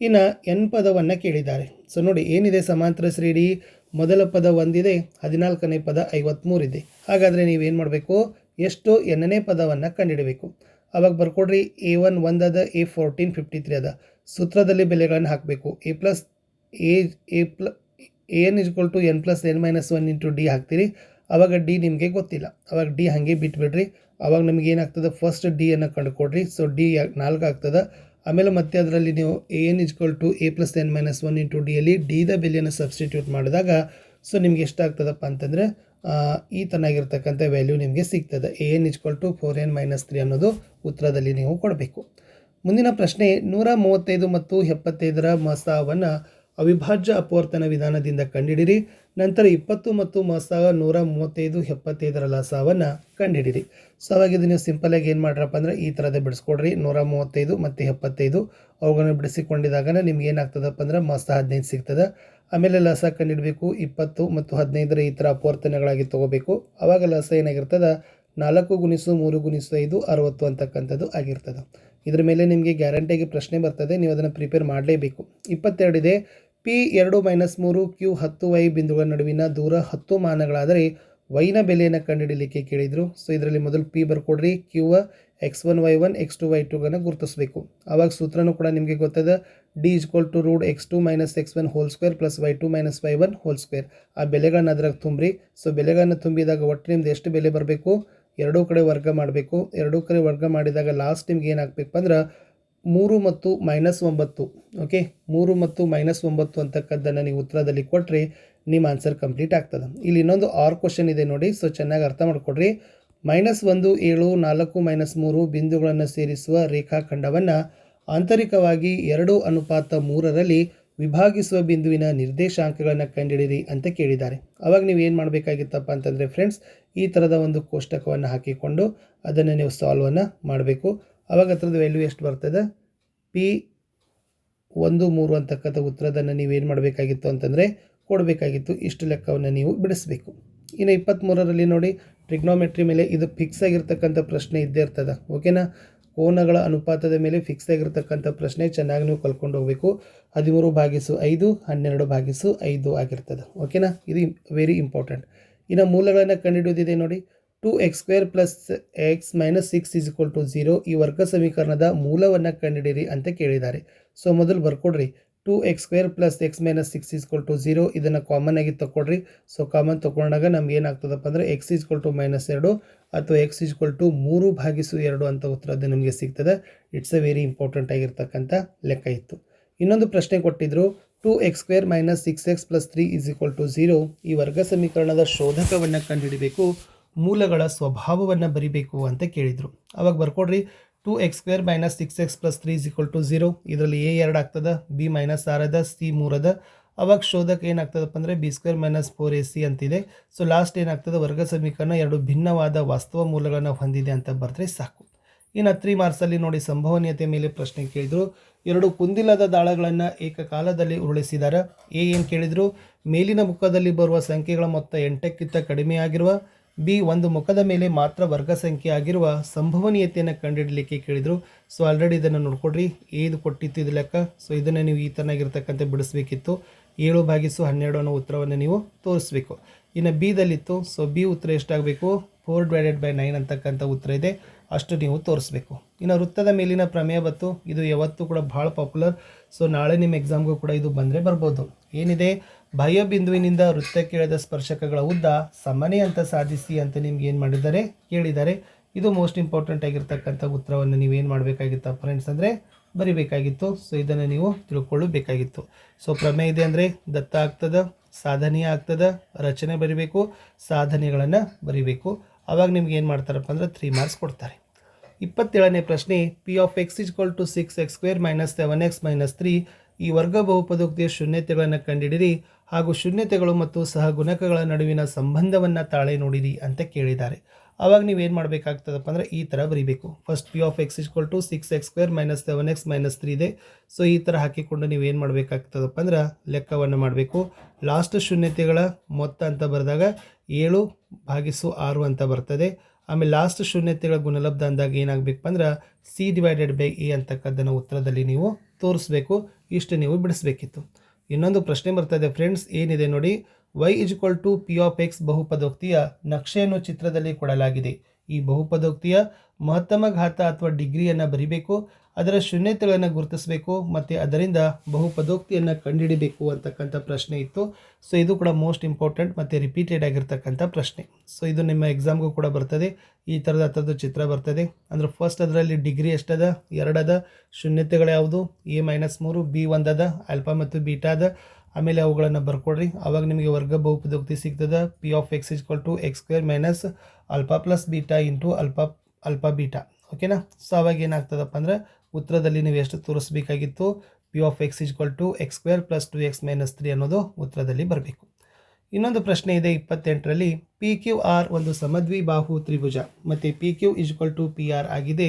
ಇನ್ನು ಎನ್ ಪದವನ್ನು ಕೇಳಿದ್ದಾರೆ. ಸೊ ನೋಡಿ, ಏನಿದೆ ಸಮಾಂತರ ಶ್ರೇಣಿ? ಮೊದಲ ಪದ ಒಂದಿದೆ, ಹದಿನಾಲ್ಕನೇ ಪದ ಐವತ್ತ್ಮೂರಿದೆ ಹಾಗಾದರೆ ನೀವೇನು ಮಾಡಬೇಕು? ಎಷ್ಟು ಎನ್ನನೇ ಪದವನ್ನು ಕಂಡುಹಿಡಬೇಕು ಅವಾಗ ಬರ್ಕೊಡ್ರಿ ಎ ಒನ್ ಒಂದದ ಎ ಫೋರ್ಟೀನ್ ಫಿಫ್ಟಿ ತ್ರೀ ಅದ. ಸೂತ್ರದಲ್ಲಿ ಬೆಲೆಗಳನ್ನು ಹಾಕಬೇಕು. A plus a a plus, n is equal to a plus n minus one into d ಹಾಕ್ತೀರಿ. ಅವಾಗ ಡಿ ನಿಮಗೆ ಗೊತ್ತಿಲ್ಲ. ಅವಾಗ ಡಿ ಹಾಗೆ ಬಿಟ್ಬಿಡ್ರಿ. ಅವಾಗ ನಿಮ್ಗೆ ಏನಾಗ್ತದೆ? ಫಸ್ಟ್ ಡಿ ಅನ್ನು ಕಂಡುಕೊಡ್ರಿ. ಸೊ ಡಿ ನಾಲ್ಕು ಆಗ್ತದೆ. ಆಮೇಲೆ ಮತ್ತೆ ಅದರಲ್ಲಿ ನೀವು a n is equal to a plus n minus one into ಡಿಯಲ್ಲಿ ಡಿದ ಬೆಲೆಯನ್ನು ಸಬ್ಸ್ಟಿಟ್ಯೂಟ್ ಮಾಡಿದಾಗ ಸೊ ನಿಮ್ಗೆ ಎಷ್ಟಾಗ್ತದಪ್ಪ ಅಂತಂದರೆ ಈ ತನಾಗಿರ್ತಕ್ಕಂಥ ವ್ಯಾಲ್ಯೂ ನಿಮಗೆ ಸಿಗ್ತದೆ. A n is equal to four n minus three ಅನ್ನೋದು ಉತ್ತರದಲ್ಲಿ ನೀವು ಕೊಡಬೇಕು. ಮುಂದಿನ ಪ್ರಶ್ನೆ, ನೂರ ಮೂವತ್ತೈದು ಮತ್ತು ಎಪ್ಪತ್ತೈದರ ಮಸಾವನ್ನು ಅವಿಭಾಜ್ಯ ಅಪವರ್ತನ ವಿಧಾನದಿಂದ ಕಂಡುಹಿಡಿರಿ ನಂತರ ಇಪ್ಪತ್ತು ಮತ್ತು ಮಸಾವ ನೂರ ಮೂವತ್ತೈದು, ಎಪ್ಪತ್ತೈದರ ಲಸಾವನ್ನು ಕಂಡುಹಿಡಿರಿ ಸೊ ಅವಾಗ ಇದು ನೀವು ಸಿಂಪಲಾಗಿ ಏನು ಮಾಡ್ರಪ್ಪ ಅಂದರೆ ಈ ಥರದ ಬಿಡಿಸ್ಕೊಡ್ರಿ. ನೂರ ಮೂವತ್ತೈದು ಮತ್ತು ಎಪ್ಪತ್ತೈದು ಅವುಗಳನ್ನು ಬಿಡಿಸಿಕೊಂಡಿದಾಗ ನಿಮ್ಗೆ ಏನಾಗ್ತದಪ್ಪ ಅಂದ್ರೆ ಮಸ ಹದಿನೈದು ಸಿಗ್ತದೆ. ಆಮೇಲೆ ಲಸ ಕಂಡುಹಿಡಬೇಕು ಇಪ್ಪತ್ತು ಮತ್ತು ಹದಿನೈದರ ಈ ಥರ ಅಪವರ್ತನಗಳಾಗಿ ತೊಗೋಬೇಕು. ಅವಾಗ ಲಸ ಏನಾಗಿರ್ತದೆ? ನಾಲ್ಕು ಗುಣಿಸು ಮೂರು ಗುಣಿಸು ಐದು, ಅರವತ್ತು ಅಂತಕ್ಕಂಥದ್ದು ಆಗಿರ್ತದೆ. ಇದರ ಮೇಲೆ ನಿಮಗೆ ಗ್ಯಾರಂಟಿಯಾಗಿ ಪ್ರಶ್ನೆ ಬರ್ತದೆ. ನೀವು ಅದನ್ನು ಪ್ರಿಪೇರ್ ಮಾಡಲೇಬೇಕು. ಇಪ್ಪತ್ತೆರಡಿದೆ. ಪಿ ಎರಡು ಮೈನಸ್ ಮೂರು ಕ್ಯೂ ಹತ್ತು ವೈ ಬಿಂದುಗಳ ನಡುವಿನ ದೂರ ಹತ್ತು ಮಾನಗಳಾದರೆ ವೈನ ಬೆಲೆಯನ್ನು ಕಂಡುಹಿಡಲಿಕ್ಕೆ ಕೇಳಿದರು. ಸೊ ಇದರಲ್ಲಿ ಮೊದಲು P ಬರ್ಕೊಡ್ರಿ. Q x one y one x two y ಟೂಗಳನ್ನು ಗುರುತಿಸಬೇಕು. ಆವಾಗ ಸೂತ್ರನೂ ಕೂಡ ನಿಮಗೆ ಗೊತ್ತದ. D is equal to root x two minus x one whole square plus y two minus y one whole square ಆ ಬೆಲೆಗಳನ್ನ ಅದ್ರಾಗ ತುಂಬ್ರಿ. ಸೊ ಬೆಲೆಗಳನ್ನು ತುಂಬಿದಾಗ ಒಟ್ಟು ನಿಮ್ದು ಎಷ್ಟು ಬೆಲೆ ಬರಬೇಕು? ಎರಡೂ ಕಡೆ ವರ್ಗ ಮಾಡಬೇಕು. ಎರಡೂ ಕಡೆ ವರ್ಗ ಮಾಡಿದಾಗ ಲಾಸ್ಟ್ ನಿಮ್ಗೆ ಏನಾಗಬೇಕು ಅಂದ್ರೆ ಮೂರು ಮತ್ತು ಮೈನಸ್ ಒಂಬತ್ತು ಓಕೆ ಮೂರು ಮತ್ತು ಮೈನಸ್ ಒಂಬತ್ತು ಅಂತಕ್ಕದ್ದನ್ನು ನೀವು ಉತ್ತರದಲ್ಲಿ ಕೊಟ್ಟರೆ ನಿಮ್ಮ ಆನ್ಸರ್ ಕಂಪ್ಲೀಟ್ ಆಗ್ತದೆ. ಇಲ್ಲಿ ಇನ್ನೊಂದು ಆರ್ ಕ್ವಶನ್ ಇದೆ ನೋಡಿ ಸೊ ಚೆನ್ನಾಗಿ ಅರ್ಥ ಮಾಡಿಕೊಡ್ರಿ. ಮೈನಸ್ ಒಂದು, ಏಳು, ನಾಲ್ಕು, ಮೈನಸ್ ಮೂರು ಬಿಂದುಗಳನ್ನು ಸೇರಿಸುವ ರೇಖಾಖಂಡವನ್ನು ಆಂತರಿಕವಾಗಿ ಎರಡು ಅನುಪಾತ ಮೂರರಲ್ಲಿ ವಿಭಾಗಿಸುವ ಬಿಂದುವಿನ ನಿರ್ದೇಶಾಂಕಗಳನ್ನು ಕಂಡುಹಿಡಿಯಿರಿ ಅಂತ ಕೇಳಿದ್ದಾರೆ. ಅವಾಗ ನೀವು ಏನು ಮಾಡಬೇಕಾಗಿತ್ತಪ್ಪ ಅಂತಂದರೆ ಫ್ರೆಂಡ್ಸ್ ಈ ಥರದ ಒಂದು ಕೋಷ್ಟಕವನ್ನು ಹಾಕಿಕೊಂಡು ಅದನ್ನು ನೀವು ಸಾಲ್ವನ್ನು ಮಾಡಬೇಕು. ಅವಾಗ ಹತ್ರದ ವ್ಯಾಲ್ಯೂ ಎಷ್ಟು ಬರ್ತದೆ? ಪಿ ಒಂದು ಮೂರು ಅಂತಕ್ಕಂಥ ಉತ್ತರದನ್ನು ನೀವೇನು ಮಾಡಬೇಕಾಗಿತ್ತು ಅಂತಂದರೆ ಕೊಡಬೇಕಾಗಿತ್ತು. ಇಷ್ಟು ಲೆಕ್ಕವನ್ನು ನೀವು ಬಿಡಿಸಬೇಕು. ಇನ್ನು ಇಪ್ಪತ್ತ್ಮೂರರಲ್ಲಿ ನೋಡಿ ಟ್ರಿಗ್ನೋಮೆಟ್ರಿ ಮೇಲೆ ಇದು ಫಿಕ್ಸ್ ಆಗಿರ್ತಕ್ಕಂಥ ಪ್ರಶ್ನೆ ಇದ್ದೇ ಇರ್ತದೆ. ಓಕೆನಾ ಕೋನಗಳ ಅನುಪಾತದ ಮೇಲೆ ಫಿಕ್ಸ್ ಆಗಿರ್ತಕ್ಕಂಥ ಪ್ರಶ್ನೆ ಚೆನ್ನಾಗಿ ನೀವು ಕಲ್ಕೊಂಡು ಹೋಗಬೇಕು. ಹದಿಮೂರು ಭಾಗಿಸು ಐದು, ಹನ್ನೆರಡು ಭಾಗಿಸು ಐದು ಆಗಿರ್ತದೆ. ಓಕೆನಾ ಇದು ವೆರಿ ಇಂಪಾರ್ಟೆಂಟ್ ಇನ್ನು ಮೂಲಗಳನ್ನು ಕಂಡುಹಿಡಿಯೋದಿದೆ ನೋಡಿ. Two X square plus X minus six is equal to zero ಈ ವರ್ಗ ಸಮೀಕರಣದ ಮೂಲವನ್ನು ಕಂಡುಹಿಡಿಯಿರಿ ಅಂತ ಕೇಳಿದ್ದಾರೆ. ಸೊ ಮೊದಲು ಬರ್ಕೊಡ್ರಿ. Two x square plus x minus six is equal to zero ಇದನ್ನು ಕಾಮನ್ ಆಗಿ ತೊಗೊಳ್ರಿ ಸೊ ಕಾಮನ್ ತೊಗೊಂಡಾಗ ನಮ್ಗೆ ಏನಾಗ್ತದಪ್ಪ ಅಂದರೆ ಎಕ್ಸ್ ಇಸ್ಕೊಲ್ ಟು ಮೈನಸ್ ಎರಡು ಅಥವಾ ಎಕ್ಸ್ ಇಸ್ಕೊಲ್ ಟು ಮೂರು ಭಾಗಿಸು ಎರಡು ಅಂತ ಉತ್ತರ ಅದು ನಿಮಗೆ ಸಿಗ್ತದೆ. ಇಟ್ಸ್ ಅ ವೆರಿ ಇಂಪಾರ್ಟೆಂಟ್ ಆಗಿರ್ತಕ್ಕಂಥ ಲೆಕ್ಕ ಇತ್ತು. ಇನ್ನೊಂದು ಪ್ರಶ್ನೆ ಕೊಟ್ಟಿದ್ರು. Two x square minus six x plus three is equal to zero ಈ ವರ್ಗ ಸಮೀಕರಣದ ಶೋಧಕವನ್ನು ಕಂಡುಹಿಡಿಬೇಕು. ಮೂಲಗಳ ಸ್ವಭಾವವನ್ನು ಬರಿಬೇಕು ಅಂತ ಕೇಳಿದರು. ಅವಾಗ ಬರ್ಕೊಡ್ರಿ two x square minus six x plus three is equal to zero ಇದರಲ್ಲಿ ಎ ಎರಡು ಆಗ್ತದೆ ಬಿ ಮೈನಸ್ ಆರ್ ಅದ ಸಿ ಮೂರದ ಅವಾಗ ಶೋಧಕ ಏನಾಗ್ತದಪ್ಪ ಅಂದರೆ b square minus four a c ಅಂತಿದೆ. ಸೊ ಲಾಸ್ಟ್ ಏನಾಗ್ತದೆ, ವರ್ಗ ಸಮೀಕರಣ ಎರಡು ಭಿನ್ನವಾದ ವಾಸ್ತವ ಮೂಲಗಳನ್ನು ಹೊಂದಿದೆ ಅಂತ ಬರೆದ್ರೆ ಸಾಕು. ಇನ್ನು ತ್ರೀ ಮಾರ್ಸಲ್ಲಿ ನೋಡಿ ಸಂಭವನೀಯತೆ ಮೇಲೆ ಪ್ರಶ್ನೆ ಕೇಳಿದರು. ಎರಡು ಕುಂದಿಲ್ಲದ ದಾಳಗಳನ್ನು ಏಕಕಾಲದಲ್ಲಿ ಉರುಳಿಸಿದ್ದಾರೆ ಎ ಏನು ಕೇಳಿದರು? ಮೇಲಿನ ಮುಖದಲ್ಲಿ ಬರುವ ಸಂಖ್ಯೆಗಳ ಮೊತ್ತ ಎಂಟಕ್ಕಿಂತ ಕಡಿಮೆಯಾಗಿರುವ ಬಿ, ಒಂದು ಮುಖದ ಮೇಲೆ ಮಾತ್ರ ವರ್ಗ ಸಂಖ್ಯೆ ಆಗಿರುವ ಸಂಭವನೀಯತೆಯನ್ನು ಕಂಡುಹಿಡಲಿಕ್ಕೆ ಕೇಳಿದರು. ಸೊ ಆಲ್ರೆಡಿ ಇದನ್ನು ನೋಡ್ಕೊಡ್ರಿ. ಏದು ಕೊಟ್ಟಿತ್ತು ಇದು ಲೆಕ್ಕ. ಸೊ ಇದನ್ನು ನೀವು ಈ ಥರನಾಗಿರ್ತಕ್ಕಂಥ ಬಿಡಿಸ್ಬೇಕಿತ್ತು. ಏಳು ಭಾಗಿಸು ಹನ್ನೆರಡು ಅನ್ನೋ ಉತ್ತರವನ್ನು ನೀವು ತೋರಿಸ್ಬೇಕು. ಇನ್ನು ಬಿದಲ್ಲಿತ್ತು ಸೊ ಬಿ ಉತ್ತರ ಎಷ್ಟಾಗಬೇಕು? ಫೋರ್ ಡಿವೈಡೆಡ್ ಬೈ ನೈನ್ ಅಂತಕ್ಕಂಥ ಉತ್ತರ ಇದೆ. ಅಷ್ಟು ನೀವು ತೋರಿಸ್ಬೇಕು. ಇನ್ನು ವೃತ್ತದ ಮೇಲಿನ ಪ್ರಮೇಯ ಬತ್ತು ಇದು ಯಾವತ್ತೂ ಕೂಡ ಭಾಳ ಪಾಪ್ಯುಲರ್ ಸೊ ನಾಳೆ ನಿಮ್ಮ ಎಕ್ಸಾಮ್ಗೂ ಕೂಡ ಇದು ಬಂದರೆ ಬರ್ಬೋದು. ಏನಿದೆ? ಬಾಹ್ಯ ಬಿಂದುವಿನಿಂದ ವೃತ್ತಕ್ಕೆ ಎಳೆದ ಸ್ಪರ್ಶಕಗಳ ಉದ್ದ ಸಮನೆ ಅಂತ ಸಾಧಿಸಿ ಅಂತ ನಿಮ್ಗೆ ಏನು ಮಾಡಿದ್ದಾರೆ? ಕೇಳಿದ್ದಾರೆ. ಇದು ಮೋಸ್ಟ್ ಇಂಪಾರ್ಟೆಂಟ್ ಆಗಿರ್ತಕ್ಕಂಥ ಉತ್ತರವನ್ನು ನೀವೇನು ಮಾಡಬೇಕಾಗಿತ್ತು ಫ್ರೆಂಡ್ಸ್ ಅಂದರೆ ಬರಿಬೇಕಾಗಿತ್ತು. ಸೊ ಇದನ್ನು ನೀವು ತಿಳ್ಕೊಳ್ಳಬೇಕಾಗಿತ್ತು ಸೊ ಪ್ರಮೇಯ ಇದೆ ಅಂದರೆ ದತ್ತ ಆಗ್ತದೆ, ಸಾಧನೀಯ ಆಗ್ತದೆ, ರಚನೆ ಬರಿಬೇಕು, ಸಾಧನೆಗಳನ್ನು ಬರಿಬೇಕು. ಆವಾಗ ನಿಮ್ಗೆ ಏನು ಮಾಡ್ತಾರಪ್ಪ ಅಂದ್ರೆ ತ್ರೀ ಮಾರ್ಕ್ಸ್ ಕೊಡ್ತಾರೆ. ಇಪ್ಪತ್ತೇಳನೇ ಪ್ರಶ್ನೆ p of x is equal to six x square minus seven x minus three ಈ ವರ್ಗ ಬಹುಪದೋಕ್ತಿಯ ಶೂನ್ಯತೆಗಳನ್ನು ಕಂಡಿಡಿರಿ. ಹಾಗೂ ಶೂನ್ಯತೆಗಳು ಮತ್ತು ಸಹಗುಣಕಗಳ ನಡುವಿನ ಸಂಬಂಧವನ್ನು ತಾಳೆ ನೋಡಿರಿ ಅಂತ ಕೇಳಿದ್ದಾರೆ. ಆವಾಗ ನೀವೇನು ಮಾಡಬೇಕಾಗ್ತದಪ್ಪ ಅಂದರೆ ಈ ಥರ ಬರೀಬೇಕು. First p of x is equal to six x square minus seven x minus three ಇದೆ. ಸೊ ಈ ಥರ ಹಾಕಿಕೊಂಡು ನೀವೇನು ಮಾಡಬೇಕಾಗ್ತದಪ್ಪ ಅಂದ್ರೆ ಲೆಕ್ಕವನ್ನು ಮಾಡಬೇಕು. ಲಾಸ್ಟ್ ಶೂನ್ಯತೆಗಳ ಮೊತ್ತ ಅಂತ ಬರೆದಾಗ ಏಳು ಭಾಗಿಸು ಆರು ಅಂತ ಬರ್ತದೆ. ಆಮೇಲೆ ಲಾಸ್ಟ್ ಶೂನ್ಯತೆಗಳ ಗುಣಲಬ್ಧ ಅಂದಾಗ ಏನಾಗಬೇಕಪ್ಪ ಅಂದ್ರೆ ಸಿ ಡಿವೈಡೆಡ್ ಬೈ ಎ ಅಂತಕ್ಕದ್ದನ್ನು ಉತ್ತರದಲ್ಲಿ ನೀವು ತೋರಿಸ್ಬೇಕು. ಇಷ್ಟು ನೀವು ಬಿಡಿಸ್ಬೇಕಿತ್ತು. ಇನ್ನೊಂದು ಪ್ರಶ್ನೆ ಬರ್ತದೆ ಫ್ರೆಂಡ್ಸ್ ಏನಿದೆ ನೋಡಿ? Y is equal to p of x ಬಹುಪದೋಕ್ತಿಯ ನಕ್ಷೆಯನ್ನು ಚಿತ್ರದಲ್ಲಿ ಕೊಡಲಾಗಿದೆ. ಈ ಬಹುಪದೋಕ್ತಿಯ ಮಹತ್ತಮ ಘಾತ ಅಥವಾ ಡಿಗ್ರಿಯನ್ನು ಬರಿಬೇಕು, ಅದರ ಶೂನ್ಯತೆಗಳನ್ನು ಗುರುತಿಸಬೇಕು, ಮತ್ತು ಅದರಿಂದ ಬಹುಪದೋಕ್ತಿಯನ್ನು ಕಂಡುಹಿಡಿಬೇಕು ಅಂತಕ್ಕಂಥ ಪ್ರಶ್ನೆ ಇತ್ತು. ಸೊ ಇದು ಕೂಡ ಮೋಸ್ಟ್ ಇಂಪಾರ್ಟೆಂಟ್ ಮತ್ತು ರಿಪೀಟೆಡ್ ಆಗಿರ್ತಕ್ಕಂಥ ಪ್ರಶ್ನೆ. ಸೊ ಇದು ನಿಮ್ಮ ಎಕ್ಸಾಮ್ಗೂ ಕೂಡ ಬರ್ತದೆ. ಈ ಥರದ ಹತ್ತದ ಚಿತ್ರ ಬರ್ತದೆ. ಅಂದರೆ ಫಸ್ಟ್ ಅದರಲ್ಲಿ ಡಿಗ್ರಿ ಎಷ್ಟದ? ಎರಡದ. ಶೂನ್ಯತೆಗಳು ಯಾವುದು? ಎ ಮೈನಸ್ ಮೂರು ಬಿ ಒಂದದ ಆಲ್ಫಾ ಮತ್ತು ಬೀಟಾದ ಆಮೇಲೆ ಅವುಗಳನ್ನು ಬರ್ಕೊಡ್ರಿ. ಆವಾಗ ನಿಮಗೆ ವರ್ಗ ಬಹುಪದೋಕ್ತಿ ಸಿಗ್ತದೆ. P of x is equal to x square minus alpha plus beta into alpha alpha beta. ಓಕೆನಾ? ಸೊ ಅವಾಗ ಏನಾಗ್ತದಪ್ಪ ಅಂದ್ರೆ ಉತ್ತರದಲ್ಲಿ ನೀವು ಎಷ್ಟು ತೋರಿಸ್ಬೇಕಾಗಿತ್ತು? P of x is equal to x square plus two x minus three ಅನ್ನೋದು ಉತ್ತರದಲ್ಲಿ ಬರಬೇಕು. ಇನ್ನೊಂದು ಪ್ರಶ್ನೆ ಇದೆ ಇಪ್ಪತ್ತೆಂಟರಲ್ಲಿ. ಪಿ ಕ್ಯೂ ಆರ್ ಒಂದು ಸಮದ್ವಿ ಬಾಹು ತ್ರಿಭುಜ. ಮತ್ತು P Q is equal to P R ಆಗಿದೆ.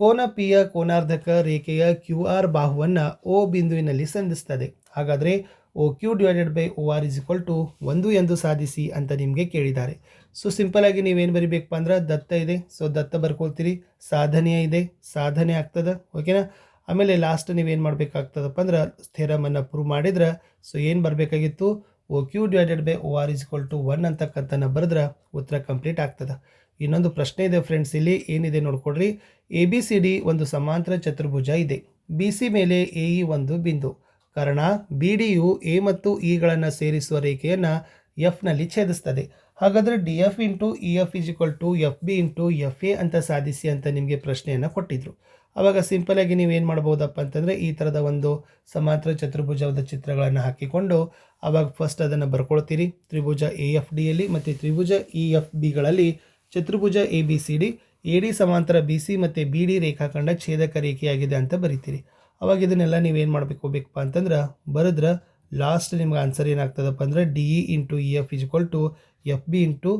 ಕೋನ ಪಿಯ ಕೋನಾರ್ಧಕ ರೇಖೆಯ ಕ್ಯೂ ಆರ್ ಬಾಹುವನ್ನು ಓ ಬಿಂದುವಿನಲ್ಲಿ ಸಂಧಿಸ್ತದೆ. ಹಾಗಾದರೆ O Q divided by O R is equal to ಒಂದು ಎಂದು ಸಾಧಿಸಿ ಅಂತ ನಿಮಗೆ ಕೇಳಿದ್ದಾರೆ. ಸೊ ಸಿಂಪಲ್ ಆಗಿ ನೀವೇನು ಬರಿಬೇಕಪ್ಪ ಅಂದ್ರೆ ದತ್ತ ಇದೆ. ಸೊ ದತ್ತ ಬರ್ಕೊಳ್ತೀರಿ. ಸಾಧನೆಯ ಇದೆ. ಸಾಧನೆ ಆಗ್ತದೆ. ಓಕೆನಾ ಆಮೇಲೆ ಲಾಸ್ಟ್ ನೀವೇನು ಮಾಡಬೇಕಾಗ್ತದಪ್ಪ ಅಂದ್ರೆ ಸ್ಥಿರಮನ್ನು ಪ್ರೂವ್ ಮಾಡಿದ್ರೆ ಸೊ ಏನು ಬರಬೇಕಾಗಿತ್ತು? O Q divided by O R is equal to one ಅಂತಕ್ಕಂಥನ ಬರೆದ್ರೆ ಉತ್ತರ ಕಂಪ್ಲೀಟ್ ಆಗ್ತದೆ. ಇನ್ನೊಂದು ಪ್ರಶ್ನೆ ಇದೆ ಫ್ರೆಂಡ್ಸ್ ಇಲ್ಲಿ ಏನಿದೆ ನೋಡ್ಕೊಡ್ರಿ. ಎ ಬಿ ಸಿ ಡಿ ಒಂದು ಸಮಾಂತರ ಚತುರ್ಭುಜ ಇದೆ. ಬಿ ಸಿ ಮೇಲೆ ಎ ಇ ಒಂದು ಬಿಂದು. ಕಾರಣ ಬಿ ಡಿಯು ಎ ಮತ್ತು ಇಗಳನ್ನು ಸೇರಿಸುವ ರೇಖೆಯನ್ನು ಎಫ್ನಲ್ಲಿ ಛೇದಿಸ್ತದೆ. ಹಾಗಾದರೆ D F into E F is equal to F B into F A ಅಂತ ಸಾಧಿಸಿ ಅಂತ ನಿಮಗೆ ಪ್ರಶ್ನೆಯನ್ನು ಕೊಟ್ಟಿದ್ರು. ಆವಾಗ ಸಿಂಪಲಾಗಿ ನೀವು ಏನು ಮಾಡ್ಬೋದಪ್ಪ ಅಂತಂದರೆ ಈ ಥರದ ಒಂದು ಸಮಾಂತರ ಚತುರ್ಭುಜದ ಚಿತ್ರಗಳನ್ನು ಹಾಕಿಕೊಂಡು ಆವಾಗ ಫಸ್ಟ್ ಅದನ್ನು ಬರ್ಕೊಳ್ತೀರಿ. ತ್ರಿಭುಜ ಎ ಎಫ್ ಡಿಯಲ್ಲಿ ಮತ್ತು ತ್ರಿಭುಜ ಇ ಎಫ್ ಬಿಗಳಲ್ಲಿ ಚತುರ್ಭುಜ A B C D A D ಸಮಾಂತರ ಬಿ ಸಿ ಮತ್ತು ಬಿ ಡಿ ರೇಖಾಖಂಡ ಛೇದಕ ರೇಖೆಯಾಗಿದೆ ಅಂತ ಬರಿತೀರಿ. ಅವಾಗ ಇದನ್ನೆಲ್ಲ ನೀವೇನು ಮಾಡಬೇಕು ಬೇಕಪ್ಪ ಅಂತಂದ್ರೆ ಬರೆದ್ರೆ ಲಾಸ್ಟ್ ನಿಮ್ಗೆ ಆನ್ಸರ್ ಏನಾಗ್ತದಪ್ಪ ಅಂದರೆ D E into E F is to F B into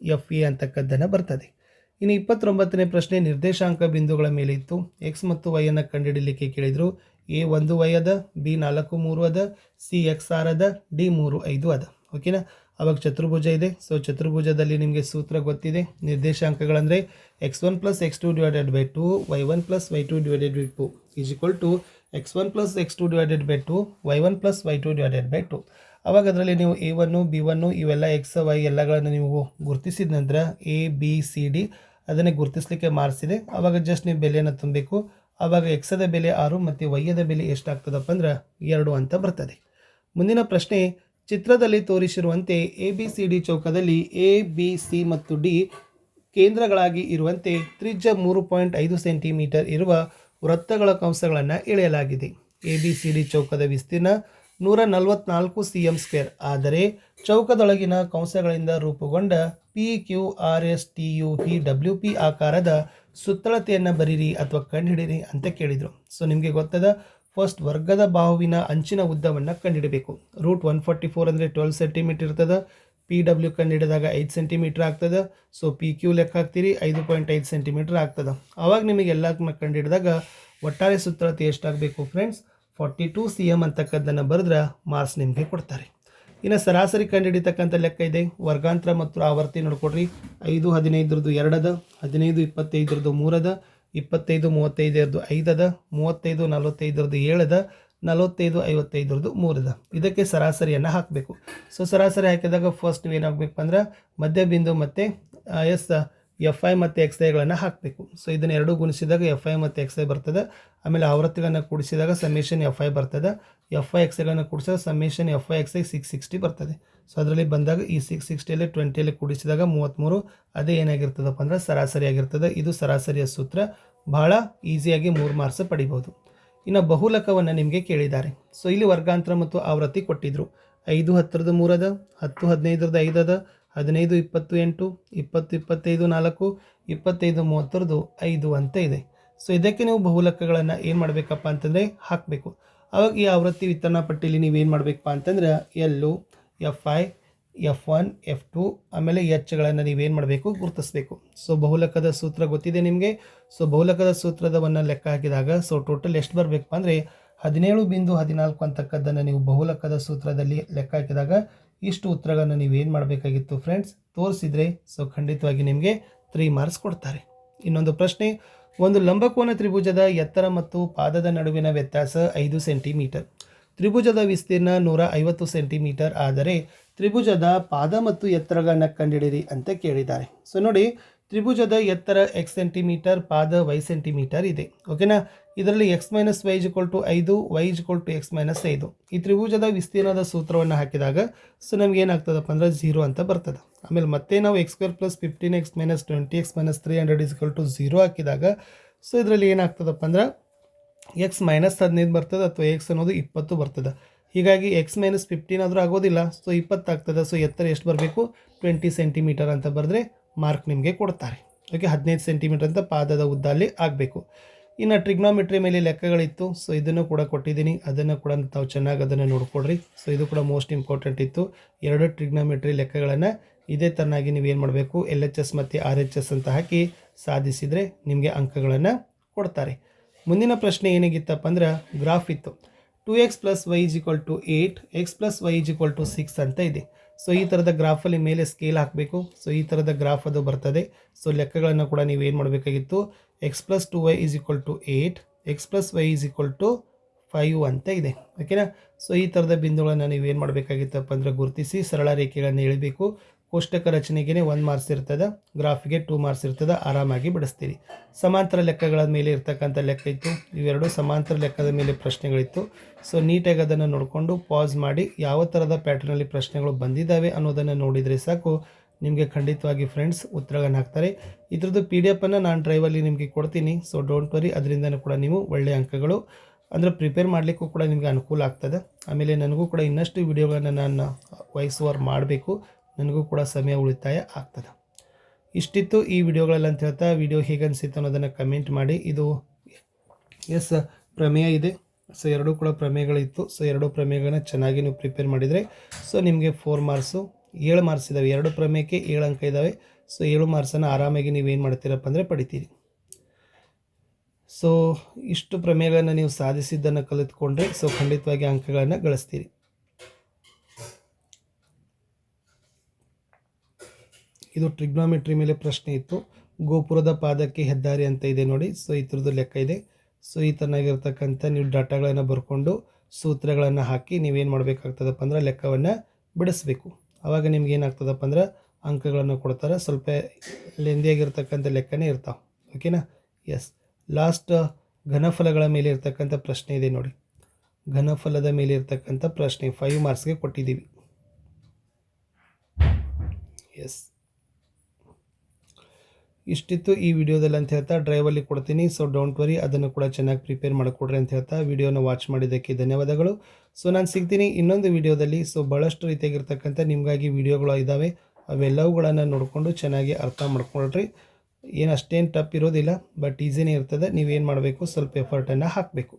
F E ಅಂತಕ್ಕದ್ದನ್ನು ಬರ್ತದೆ. ಇನ್ನು ಇಪ್ಪತ್ತೊಂಬತ್ತನೇ ಪ್ರಶ್ನೆ ನಿರ್ದೇಶಾಂಕ ಬಿಂದುಗಳ ಮೇಲೆ ಇತ್ತು. ಎಕ್ಸ್ ಮತ್ತು ವೈ ಅನ್ನು ಕಂಡುಹಿಡಲಿಕ್ಕೆ ಕೇಳಿದರು. ಎ ಒಂದು ವೈ ಅದ ಬಿ ನಾಲ್ಕು ಮೂರು ಅದ ಸಿ ಎಕ್ಸ್ ಆರ್ ಅದ ಡಿ ಮೂರು ಐದು ಅದ. ಓಕೆನಾ ಅವಾಗ ಚತುರ್ಭುಜ ಇದೆ. ಸೊ ಚತುರ್ಭುಜದಲ್ಲಿ ನಿಮಗೆ ಸೂತ್ರ ಗೊತ್ತಿದೆ. ನಿರ್ದೇಶಾಂಕಗಳಂದರೆ x one plus x two divided by two y one plus y two divided by two is equal to x one plus x two divided by two y one plus y two divided by two ಅವಾಗ ಅದರಲ್ಲಿ ನೀವು A one B one ಇವೆಲ್ಲ X Y ಎಲ್ಲಗಳನ್ನು ನೀವು ಗುರುತಿಸಿದ ನಂತರ A B C D ಅದನ್ನೇ ಗುರುತಿಸಲಿಕ್ಕೆ ಮಾರ್ಸಿದೆ ಅವಾಗ ಜಸ್ಟ್ ನೀವು ಬೆಲೆಯನ್ನು ತುಂಬಬೇಕು. ಅವಾಗ ಎಕ್ಸದ ಬೆಲೆ ಆರು ಮತ್ತು ವೈಯದ ಬೆಲೆ ಎಷ್ಟಾಗ್ತದಪ್ಪ ಅಂದ್ರೆ ಎರಡು ಅಂತ ಬರ್ತದೆ. ಮುಂದಿನ ಪ್ರಶ್ನೆ, ಚಿತ್ರದಲ್ಲಿ ತೋರಿಸಿರುವಂತೆ ಎ ಬಿ ಸಿ ಡಿ ಚೌಕದಲ್ಲಿ ಎ ಬಿ ಸಿ ಮತ್ತು ಡಿ ಕೇಂದ್ರಗಳಾಗಿ ಇರುವಂತೆ ತ್ರಿಜ್ಯ ಮೂರು ಪಾಯಿಂಟ್ ಐದು ಸೆಂಟಿಮೀಟರ್ ಇರುವ ವೃತ್ತಗಳ ಕಂಸಗಳನ್ನು ಎಳೆಯಲಾಗಿದೆ. ಎ ಬಿ ಸಿ ಡಿ ಚೌಕದ ವಿಸ್ತೀರ್ಣ ನೂರ ನಲವತ್ನಾಲ್ಕು ಸಿ ಎಂ ಸ್ಕ್ವೇರ್. ಆದರೆ ಚೌಕದೊಳಗಿನ ಕಂಸಗಳಿಂದ ರೂಪುಗೊಂಡ P Q R S T U P W P ಆಕಾರದ ಸುತ್ತಳತೆಯನ್ನು ಬರೀರಿ ಅಥವಾ ಕಂಡುಹಿಡಿರಿ ಅಂತ ಕೇಳಿದರು. ಸೊ, ನಿಮಗೆ ಗೊತ್ತದ, ಫಸ್ಟ್ ವರ್ಗದ ಬಾಹುವಿನ ಅಂಚಿನ ಉದ್ದವನ್ನು ಕಂಡುಹಿಡಬೇಕು. ರೂಟ್ ಒನ್ ಫಾರ್ಟಿ ಫೋರ್ ಅಂದರೆ ಟ್ವೆಲ್ ಸೆಂಟಿಮೀಟರ್ ಇರ್ತದೆ ಪಿ ಡಬ್ಲ್ಯೂ ಕಂಡುಹಿಡಿದಾಗ ಐದು ಸೆಂಟಿಮೀಟ್ರ್ ಆಗ್ತದೆ. ಸೊ ಪಿ ಕ್ಯೂ ಲೆಕ್ಕ ಹಾಕ್ತೀರಿ, ಐದು ಪಾಯಿಂಟ್ ಐದು ಸೆಂಟಿಮೀಟ್ರ್ ಆಗ್ತದೆ. ಆವಾಗ ನಿಮಗೆ ಎಲ್ಲಕ್ಕನ್ನ ಕಂಡು ಹಿಡಿದಾಗ ಒಟ್ಟಾರೆ ಸುತ್ತಳತೆ ಎಷ್ಟಾಗಬೇಕು friends forty two C M ಅಂತಕ್ಕದ್ದನ್ನು ಬರೆದ್ರೆ ಮಾರ್ಕ್ಸ್ ನಿಮಗೆ ಕೊಡ್ತಾರೆ. ಇನ್ನು ಸರಾಸರಿ ಕಂಡುಹಿಡಿತಕ್ಕಂಥ ಲೆಕ್ಕ ಇದೆ. ವರ್ಗಾಂತರ ಮತ್ತು ಆವರ್ತಿ ನೋಡ್ಕೊಡ್ರಿ. ಐದು, ಹದಿನೈದರದ್ದು ಎರಡದ, ಹದಿನೈದು, ಇಪ್ಪತ್ತೈದರದ್ದು ಮೂರದ, ಇಪ್ಪತ್ತೈದು, ಮೂವತ್ತೈದರದ್ದು ಐದದ, ಮೂವತ್ತೈದು, ನಲವತ್ತೈದರದ್ದು ಏಳದ ನಲವತ್ತೈದು ಐವತ್ತೈದರದ್ದು ಮೂರದ ಇದಕ್ಕೆ ಸರಾಸರಿಯನ್ನು ಹಾಕಬೇಕು. ಸೊ ಸರಾಸರಿ ಹಾಕಿದಾಗ ಫಸ್ಟ್ ಏನಾಗಬೇಕು ಅಂದ್ರೆ ಮಧ್ಯಬಿಂದು ಮತ್ತು ಎಸ್, ಎಫ್ ಐ ಮತ್ತು ಎಕ್ಸ್ ಐಗಳನ್ನು ಹಾಕಬೇಕು. ಸೊ ಇದನ್ನು ಎರಡು ಗುಣಿಸಿದಾಗ ಎಫ್ ಐ ಮತ್ತು ಎಕ್ಸ್ ಐ ಬರ್ತದೆ. ಆಮೇಲೆ ಆವೃತ್ತಿಗಳನ್ನು ಕೂಡಿಸಿದಾಗ ಸಮೇಷನ್ ಎಫ್ ಐ ಬರ್ತದೆ. ಎಫ್ ಐ, ಎಕ್ಸ್ ಐಗಳನ್ನು ಕೂಡಿಸಿದಾಗ summation f i, x i six sixty ಬರ್ತದೆ. ಸೊ ಅದರಲ್ಲಿ ಬಂದಾಗ ಈ ಸಿಕ್ಸ್ ಸಿಕ್ಸ್ಟಿಯಲ್ಲಿ ಟ್ವೆಂಟಿಯಲ್ಲಿ ಕೂಡಿಸಿದಾಗ ಮೂವತ್ತ್ಮೂರು ಅದೇ ಏನಾಗಿರ್ತದಪ್ಪ ಅಂದ್ರೆ ಸರಾಸರಿ ಆಗಿರ್ತದೆ ಇದು ಸರಾಸರಿಯ ಸೂತ್ರ. ಬಹಳ ಈಸಿಯಾಗಿ ಮೂರು ಮಾರ್ಕ್ಸ್ ಪಡಿಬೋದು. ಇನ್ನು ಬಹುಲಕವನ್ನು ನಿಮಗೆ ಕೇಳಿದ್ದಾರೆ. ಸೊ ಇಲ್ಲಿ ವರ್ಗಾಂತರ ಮತ್ತು ಆವೃತ್ತಿ ಕೊಟ್ಟಿದ್ದರು ಐದು ಹತ್ತರದ ಮೂರದ, ಹತ್ತು ಹದಿನೈದರದ ಐದದ, ಹದಿನೈದು ಇಪ್ಪತ್ತು ಎಂಟು, ಇಪ್ಪತ್ತು ಇಪ್ಪತ್ತೈದು ನಾಲ್ಕು, ಇಪ್ಪತ್ತೈದು ಮೂವತ್ತರದ್ದು ಐದು ಅಂತ ಇದೆ. ಸೊ ಇದಕ್ಕೆ ನೀವು ಬಹುಲಕಗಳನ್ನು ಏನು ಮಾಡಬೇಕಪ್ಪ ಅಂತಂದರೆ ಹಾಕಬೇಕು. ಅವಾಗ ಈ ಆವೃತ್ತಿ ವಿತರಣಾ ಪಟ್ಟಿಯಲ್ಲಿ ನೀವೇನು ಮಾಡಬೇಕಪ್ಪ ಅಂತಂದ್ರೆ L f i f one f two ಆಮೇಲೆ ಎಚ್ಗಳನ್ನು ನೀವೇನು ಮಾಡಬೇಕು ಗುರುತಿಸಬೇಕು. ಸೊ ಬಹುಲಕದ ಸೂತ್ರ ಗೊತ್ತಿದೆ ನಿಮಗೆ. ಸೊ ಬಹುಲಕದ ಸೂತ್ರದವನ್ನು ಲೆಕ್ಕ ಹಾಕಿದಾಗ ಸೊ ಟೋಟಲ್ ಎಷ್ಟು ಬರಬೇಕಪ್ಪ ಅಂದರೆ, ಹದಿನೇಳು ಬಿಂದು ಹದಿನಾಲ್ಕು ಅಂತಕ್ಕದ್ದನ್ನು ನೀವು ಬಹುಲಕದ ಸೂತ್ರದಲ್ಲಿ ಲೆಕ್ಕ ಹಾಕಿದಾಗ, ಇಷ್ಟು ಉತ್ತರಗಳನ್ನು ನೀವು ಏನು ಮಾಡಬೇಕಾಗಿತ್ತು ಫ್ರೆಂಡ್ಸ್ ತೋರಿಸಿದರೆ ಸೊ ಖಂಡಿತವಾಗಿ ನಿಮಗೆ ತ್ರೀ ಮಾರ್ಕ್ಸ್ ಕೊಡ್ತಾರೆ. ಇನ್ನೊಂದು ಪ್ರಶ್ನೆ, ಒಂದು ಲಂಬಕೋನ ತ್ರಿಭುಜದ ಎತ್ತರ ಮತ್ತು ಪಾದದ ನಡುವಿನ ವ್ಯತ್ಯಾಸ ಐದು ಸೆಂಟಿಮೀಟರ್. ತ್ರಿಭುಜದ ವಿಸ್ತೀರ್ಣ ನೂರ ಐವತ್ತು ಸೆಂಟಿಮೀಟರ್ ಆದರೆ, ತ್ರಿಭುಜದ ಪಾದ ಮತ್ತು ಎತ್ತರಗಳನ್ನು ಕಂಡಿಡಿರಿ ಅಂತ ಕೇಳಿದ್ದಾರೆ. ಸೊ ನೋಡಿ ತ್ರಿಭುಜದ ಎತ್ತರ ಎಕ್ಸ್ ಸೆಂಟಿಮೀಟರ್ ಪಾದ ವೈ ಸೆಂಟಿಮೀಟರ್ ಇದೆ. ಓಕೆನಾ ಇದರಲ್ಲಿ x minus y equal to ಐದು y equal to x minus ಐದು. ಈ ತ್ರಿಭುಜದ ವಿಸ್ತೀರ್ಣದ ಸೂತ್ರವನ್ನು ಹಾಕಿದಾಗ ಸೊ ನಮ್ಗೆ ಏನಾಗ್ತದಪ್ಪ ಅಂದ್ರೆ ಜೀರೋ ಅಂತ ಬರ್ತದೆ. ಆಮೇಲೆ ಮತ್ತೆ ನಾವು x square plus fifteen x minus twenty x minus three hundred is equal to zero ಹಾಕಿದಾಗ ಸೊ ಇದರಲ್ಲಿ ಏನಾಗ್ತದಪ್ಪ ಅಂದ್ರೆ ಎಕ್ಸ್ ಮೈನಸ್ ಹದಿನೈದು ಬರ್ತದೆ ಅಥವಾ ಎಕ್ಸ್ ಅನ್ನೋದು ಇಪ್ಪತ್ತು ಬರ್ತದೆ. ಹೀಗಾಗಿ ಎಕ್ಸ್ ಮೈನಸ್ ಫಿಫ್ಟೀನ್ ಆದರೂ ಆಗೋದಿಲ್ಲ. ಸೊ ಇಪ್ಪತ್ತಾಗ್ತದೆ ಸೊ ಎತ್ತರ ಎಷ್ಟು ಬರಬೇಕು? ಟ್ವೆಂಟಿ ಸೆಂಟಿಮೀಟರ್ ಅಂತ ಬರೆದ್ರೆ ಮಾರ್ಕ್ ನಿಮಗೆ ಕೊಡ್ತಾರೆ. ಓಕೆ ಹದಿನೈದು ಸೆಂಟಿಮೀಟರ್ ಅಂತ ಪಾದದ ಉದ್ದ ಅಲ್ಲಿ ಆಗಬೇಕು ಇನ್ನು ಟ್ರಿಗ್ನೋಮೆಟ್ರಿ ಮೇಲೆ ಲೆಕ್ಕಗಳಿತ್ತು. ಸೊ ಇದನ್ನು ಕೂಡ ಕೊಟ್ಟಿದ್ದೀನಿ. ಅದನ್ನು ಕೂಡ ತಾವು ಚೆನ್ನಾಗಿ ಅದನ್ನು ನೋಡ್ಕೊಡ್ರಿ ಸೊ ಇದು ಕೂಡ ಮೋಸ್ಟ್ ಇಂಪಾರ್ಟೆಂಟ್ ಇತ್ತು. ಎರಡು ಟ್ರಿಗ್ನೋಮೆಟ್ರಿ ಲೆಕ್ಕಗಳನ್ನು ಇದೇ ಥರನಾಗಿ ಏನು ಮಾಡಬೇಕು? ಎಲ್ ಎಚ್ ಎಸ್ ಮತ್ತು ಆರ್ ಎಚ್ ಎಸ್ ಅಂತ ಹಾಕಿ ಸಾಧಿಸಿದರೆ ನಿಮಗೆ ಅಂಕಗಳನ್ನು ಕೊಡ್ತಾರೆ. ಮುಂದಿನ ಪ್ರಶ್ನೆ ಏನಾಗಿತ್ತಪ್ಪ ಅಂದ್ರೆ ಗ್ರಾಫ್ ಇತ್ತು. Two x plus y is equal to eight x plus y is equal to six ಅಂತ ಇದೆ. ಸೊ ಈ ಥರದ ಗ್ರಾಫಲ್ಲಿ ಮೇಲೆ ಸ್ಕೇಲ್ ಹಾಕಬೇಕು. ಸೊ ಈ ಥರದ ಗ್ರಾಫ್ ಅದು ಬರ್ತದೆ. ಸೊ ಲೆಕ್ಕಗಳನ್ನು ಕೂಡ ನೀವು ಏನು ಮಾಡಬೇಕಾಗಿತ್ತು? X plus two Y is equal to eight X plus Y is equal to five ಅಂತ ಇದೆ. ಓಕೆನಾ ಸೊ ಈ ಥರದ ಬಿಂದುಗಳನ್ನು ನೀವು ಏನು ಮಾಡಬೇಕಾಗಿತ್ತಪ್ಪ ಅಂದರೆ ಗುರುತಿಸಿ ಸರಳ ರೇಖೆಗಳನ್ನು ಎಳಿಬೇಕು. ಕೋಷ್ಟಕ ರಚನೆಗೆ ಒಂದು ಮಾರ್ಕ್ಸ್ ಇರ್ತದೆ ಗ್ರಾಫ್ಗೆ ಟೂ ಮಾರ್ಕ್ಸ್ ಇರ್ತದೆ, ಆರಾಮಾಗಿ ಬಿಡಿಸ್ತೀರಿ. ಸಮಾಂತರ ಲೆಕ್ಕಗಳ ಮೇಲೆ ಇರ್ತಕ್ಕಂಥ ಲೆಕ್ಕ ಇತ್ತು. ಇವೆರಡು ಸಮಾಂತರ ಲೆಕ್ಕದ ಮೇಲೆ ಪ್ರಶ್ನೆಗಳಿತ್ತು. ಸೊ ನೀಟಾಗಿ ಅದನ್ನು ನೋಡಿಕೊಂಡು ಪಾಸ್ ಮಾಡಿ ಯಾವ ಥರದ ಪ್ಯಾಟರ್ನಲ್ಲಿ ಪ್ರಶ್ನೆಗಳು ಬಂದಿದ್ದಾವೆ ಅನ್ನೋದನ್ನು ನೋಡಿದರೆ ಸಾಕು. ನಿಮಗೆ ಖಂಡಿತವಾಗಿ ಫ್ರೆಂಡ್ಸ್ ಉತ್ತರಗಳನ್ನು ಹಾಕ್ತಾರೆ. ಇದ್ರದ್ದು ಪಿ ಡಿ ಎಫನ್ನು ನಾನು ಡ್ರೈವಲ್ಲಿ ನಿಮಗೆ ಕೊಡ್ತೀನಿ. ಸೊ ಡೋಂಟ್ ವರಿ ಅದರಿಂದನೂ ಕೂಡ ನೀವು ಒಳ್ಳೆಯ ಅಂಕಗಳು, ಅಂದರೆ ಪ್ರಿಪೇರ್ ಮಾಡಲಿಕ್ಕೂ ಕೂಡ ನಿಮಗೆ ಅನುಕೂಲ ಆಗ್ತದೆ. ಆಮೇಲೆ ನನಗೂ ಕೂಡ ಇನ್ನಷ್ಟು ವಿಡಿಯೋಗಳನ್ನು ನಾನು ವಾಯ್ಸ್ ಮಾಡಬೇಕು. ನನಗೂ ಕೂಡ ಸಮಯ ಉಳಿತಾಯ ಆಗ್ತದೆ. ಇಷ್ಟಿತ್ತು ಈ ವಿಡಿಯೋಗಳಲ್ಲಿ ಅಂತ ಹೇಳ್ತಾ ವಿಡಿಯೋ ಹೇಗೆ ಅನಿಸಿತ್ತು ಅನ್ನೋದನ್ನು ಕಮೆಂಟ್ ಮಾಡಿ. ಇದು ಎಸ್ ಪ್ರಮೇಯ ಇದೆ. ಸೊ ಎರಡೂ ಕೂಡ ಪ್ರಮೇಯಗಳಿತ್ತು. ಸೊ ಎರಡು ಪ್ರಮೇಯಗಳನ್ನ ಚೆನ್ನಾಗಿ ನೀವು ಪ್ರಿಪೇರ್ ಮಾಡಿದರೆ ಸೊ ನಿಮಗೆ ಫೋರ್ ಮಾರ್ಕ್ಸು ಏಳು ಮಾರ್ಕ್ಸ್ ಇದ್ದಾವೆ ಎರಡು ಪ್ರಮೇಯಕ್ಕೆ ಏಳು ಅಂಕ ಇದ್ದಾವೆ ಸೊ ಏಳು ಮಾರ್ಕ್ಸನ್ನು ಆರಾಮಾಗಿ ನೀವೇನು ಮಾಡ್ತೀರಪ್ಪ ಅಂದರೆ ಪಡಿತೀರಿ. ಸೊ ಇಷ್ಟು ಪ್ರಮೇಯಗಳನ್ನು ನೀವು ಸಾಧಿಸಿದ್ದನ್ನು ಕಲಿತ್ಕೊಂಡ್ರೆ ಸೊ ಖಂಡಿತವಾಗಿ ಅಂಕಗಳನ್ನು ಗಳಿಸ್ತೀರಿ. ಇದು ಟ್ರಿಗ್ನೋಮೆಟ್ರಿ ಮೇಲೆ ಪ್ರಶ್ನೆ ಇತ್ತು. ಗೋಪುರದ ಪಾದಕ್ಕೆ ಹೆದ್ದಾರಿ ಅಂತ ಇದೆ ನೋಡಿ. ಸೊ ಈ ಥರದ್ದು ಲೆಕ್ಕ ಇದೆ. ಸೊ ಈ ಥರನಾಗಿರ್ತಕ್ಕಂಥ ನೀವು ಡಾಟಾಗಳನ್ನು ಬರ್ಕೊಂಡು ಸೂತ್ರಗಳನ್ನು ಹಾಕಿ ನೀವೇನು ಮಾಡಬೇಕಾಗ್ತದಪ್ಪ ಅಂದ್ರೆ ಲೆಕ್ಕವನ್ನು ಬಿಡಿಸ್ಬೇಕು. ಆವಾಗ ನಿಮ್ಗೆ ಏನಾಗ್ತದಪ್ಪ ಅಂದ್ರೆ ಅಂಕಗಳನ್ನು ಕೊಡ್ತಾರೆ. ಸ್ವಲ್ಪ ಲೆಂದಿಯಾಗಿರ್ತಕ್ಕಂಥ ಲೆಕ್ಕನೇ ಇರ್ತಾವೆ. ಓಕೆನಾ ಎಸ್ ಲಾಸ್ಟ್ ಘನಫಲಗಳ ಮೇಲೆ ಇರ್ತಕ್ಕಂಥ ಪ್ರಶ್ನೆ ಇದೆ ನೋಡಿ. ಘನಫಲದ ಮೇಲೆ ಇರ್ತಕ್ಕಂಥ ಪ್ರಶ್ನೆ. ಫೈವ್ ಮಾರ್ಕ್ಸ್ಗೆ ಕೊಟ್ಟಿದ್ದೀವಿ. ಎಸ್ ಇಷ್ಟಿತ್ತು ಈ ವಿಡಿಯೋದಲ್ಲಿ ಅಂತ ಹೇಳ್ತಾ ಡ್ರೈವಲ್ಲಿ ಕೊಡ್ತೀನಿ. ಸೊ ಡೋಂಟ್ ವರಿ ಅದನ್ನು ಕೂಡ ಚೆನ್ನಾಗಿ ಪ್ರಿಪೇರ್ ಮಾಡಿಕೊಡ್ರಿ ಅಂತ ಹೇಳ್ತಾ ವಿಡಿಯೋನ ವಾಚ್ ಮಾಡಿದ್ದಕ್ಕೆ ಧನ್ಯವಾದಗಳು. ಸೊ ನಾನು ಸಿಗ್ತೀನಿ ಇನ್ನೊಂದು ವಿಡಿಯೋದಲ್ಲಿ. ಸೊ ಭಾಳಷ್ಟು ರೀತಿಯಾಗಿರ್ತಕ್ಕಂಥ ನಿಮಗಾಗಿ ವಿಡಿಯೋಗಳು ಇದ್ದಾವೆ ಅವೆಲ್ಲವುಗಳನ್ನು ನೋಡಿಕೊಂಡು ಚೆನ್ನಾಗಿ ಅರ್ಥ ಮಾಡ್ಕೊಳ್ರಿ. ಏನು ಅಷ್ಟೇನು ಟಪ್ ಇರೋದಿಲ್ಲ ಬಟ್ ಈಸಿನೇ ಇರ್ತದೆ. ನೀವೇನು ಮಾಡಬೇಕು? ಸ್ವಲ್ಪ ಎಫರ್ಟನ್ನು ಹಾಕಬೇಕು.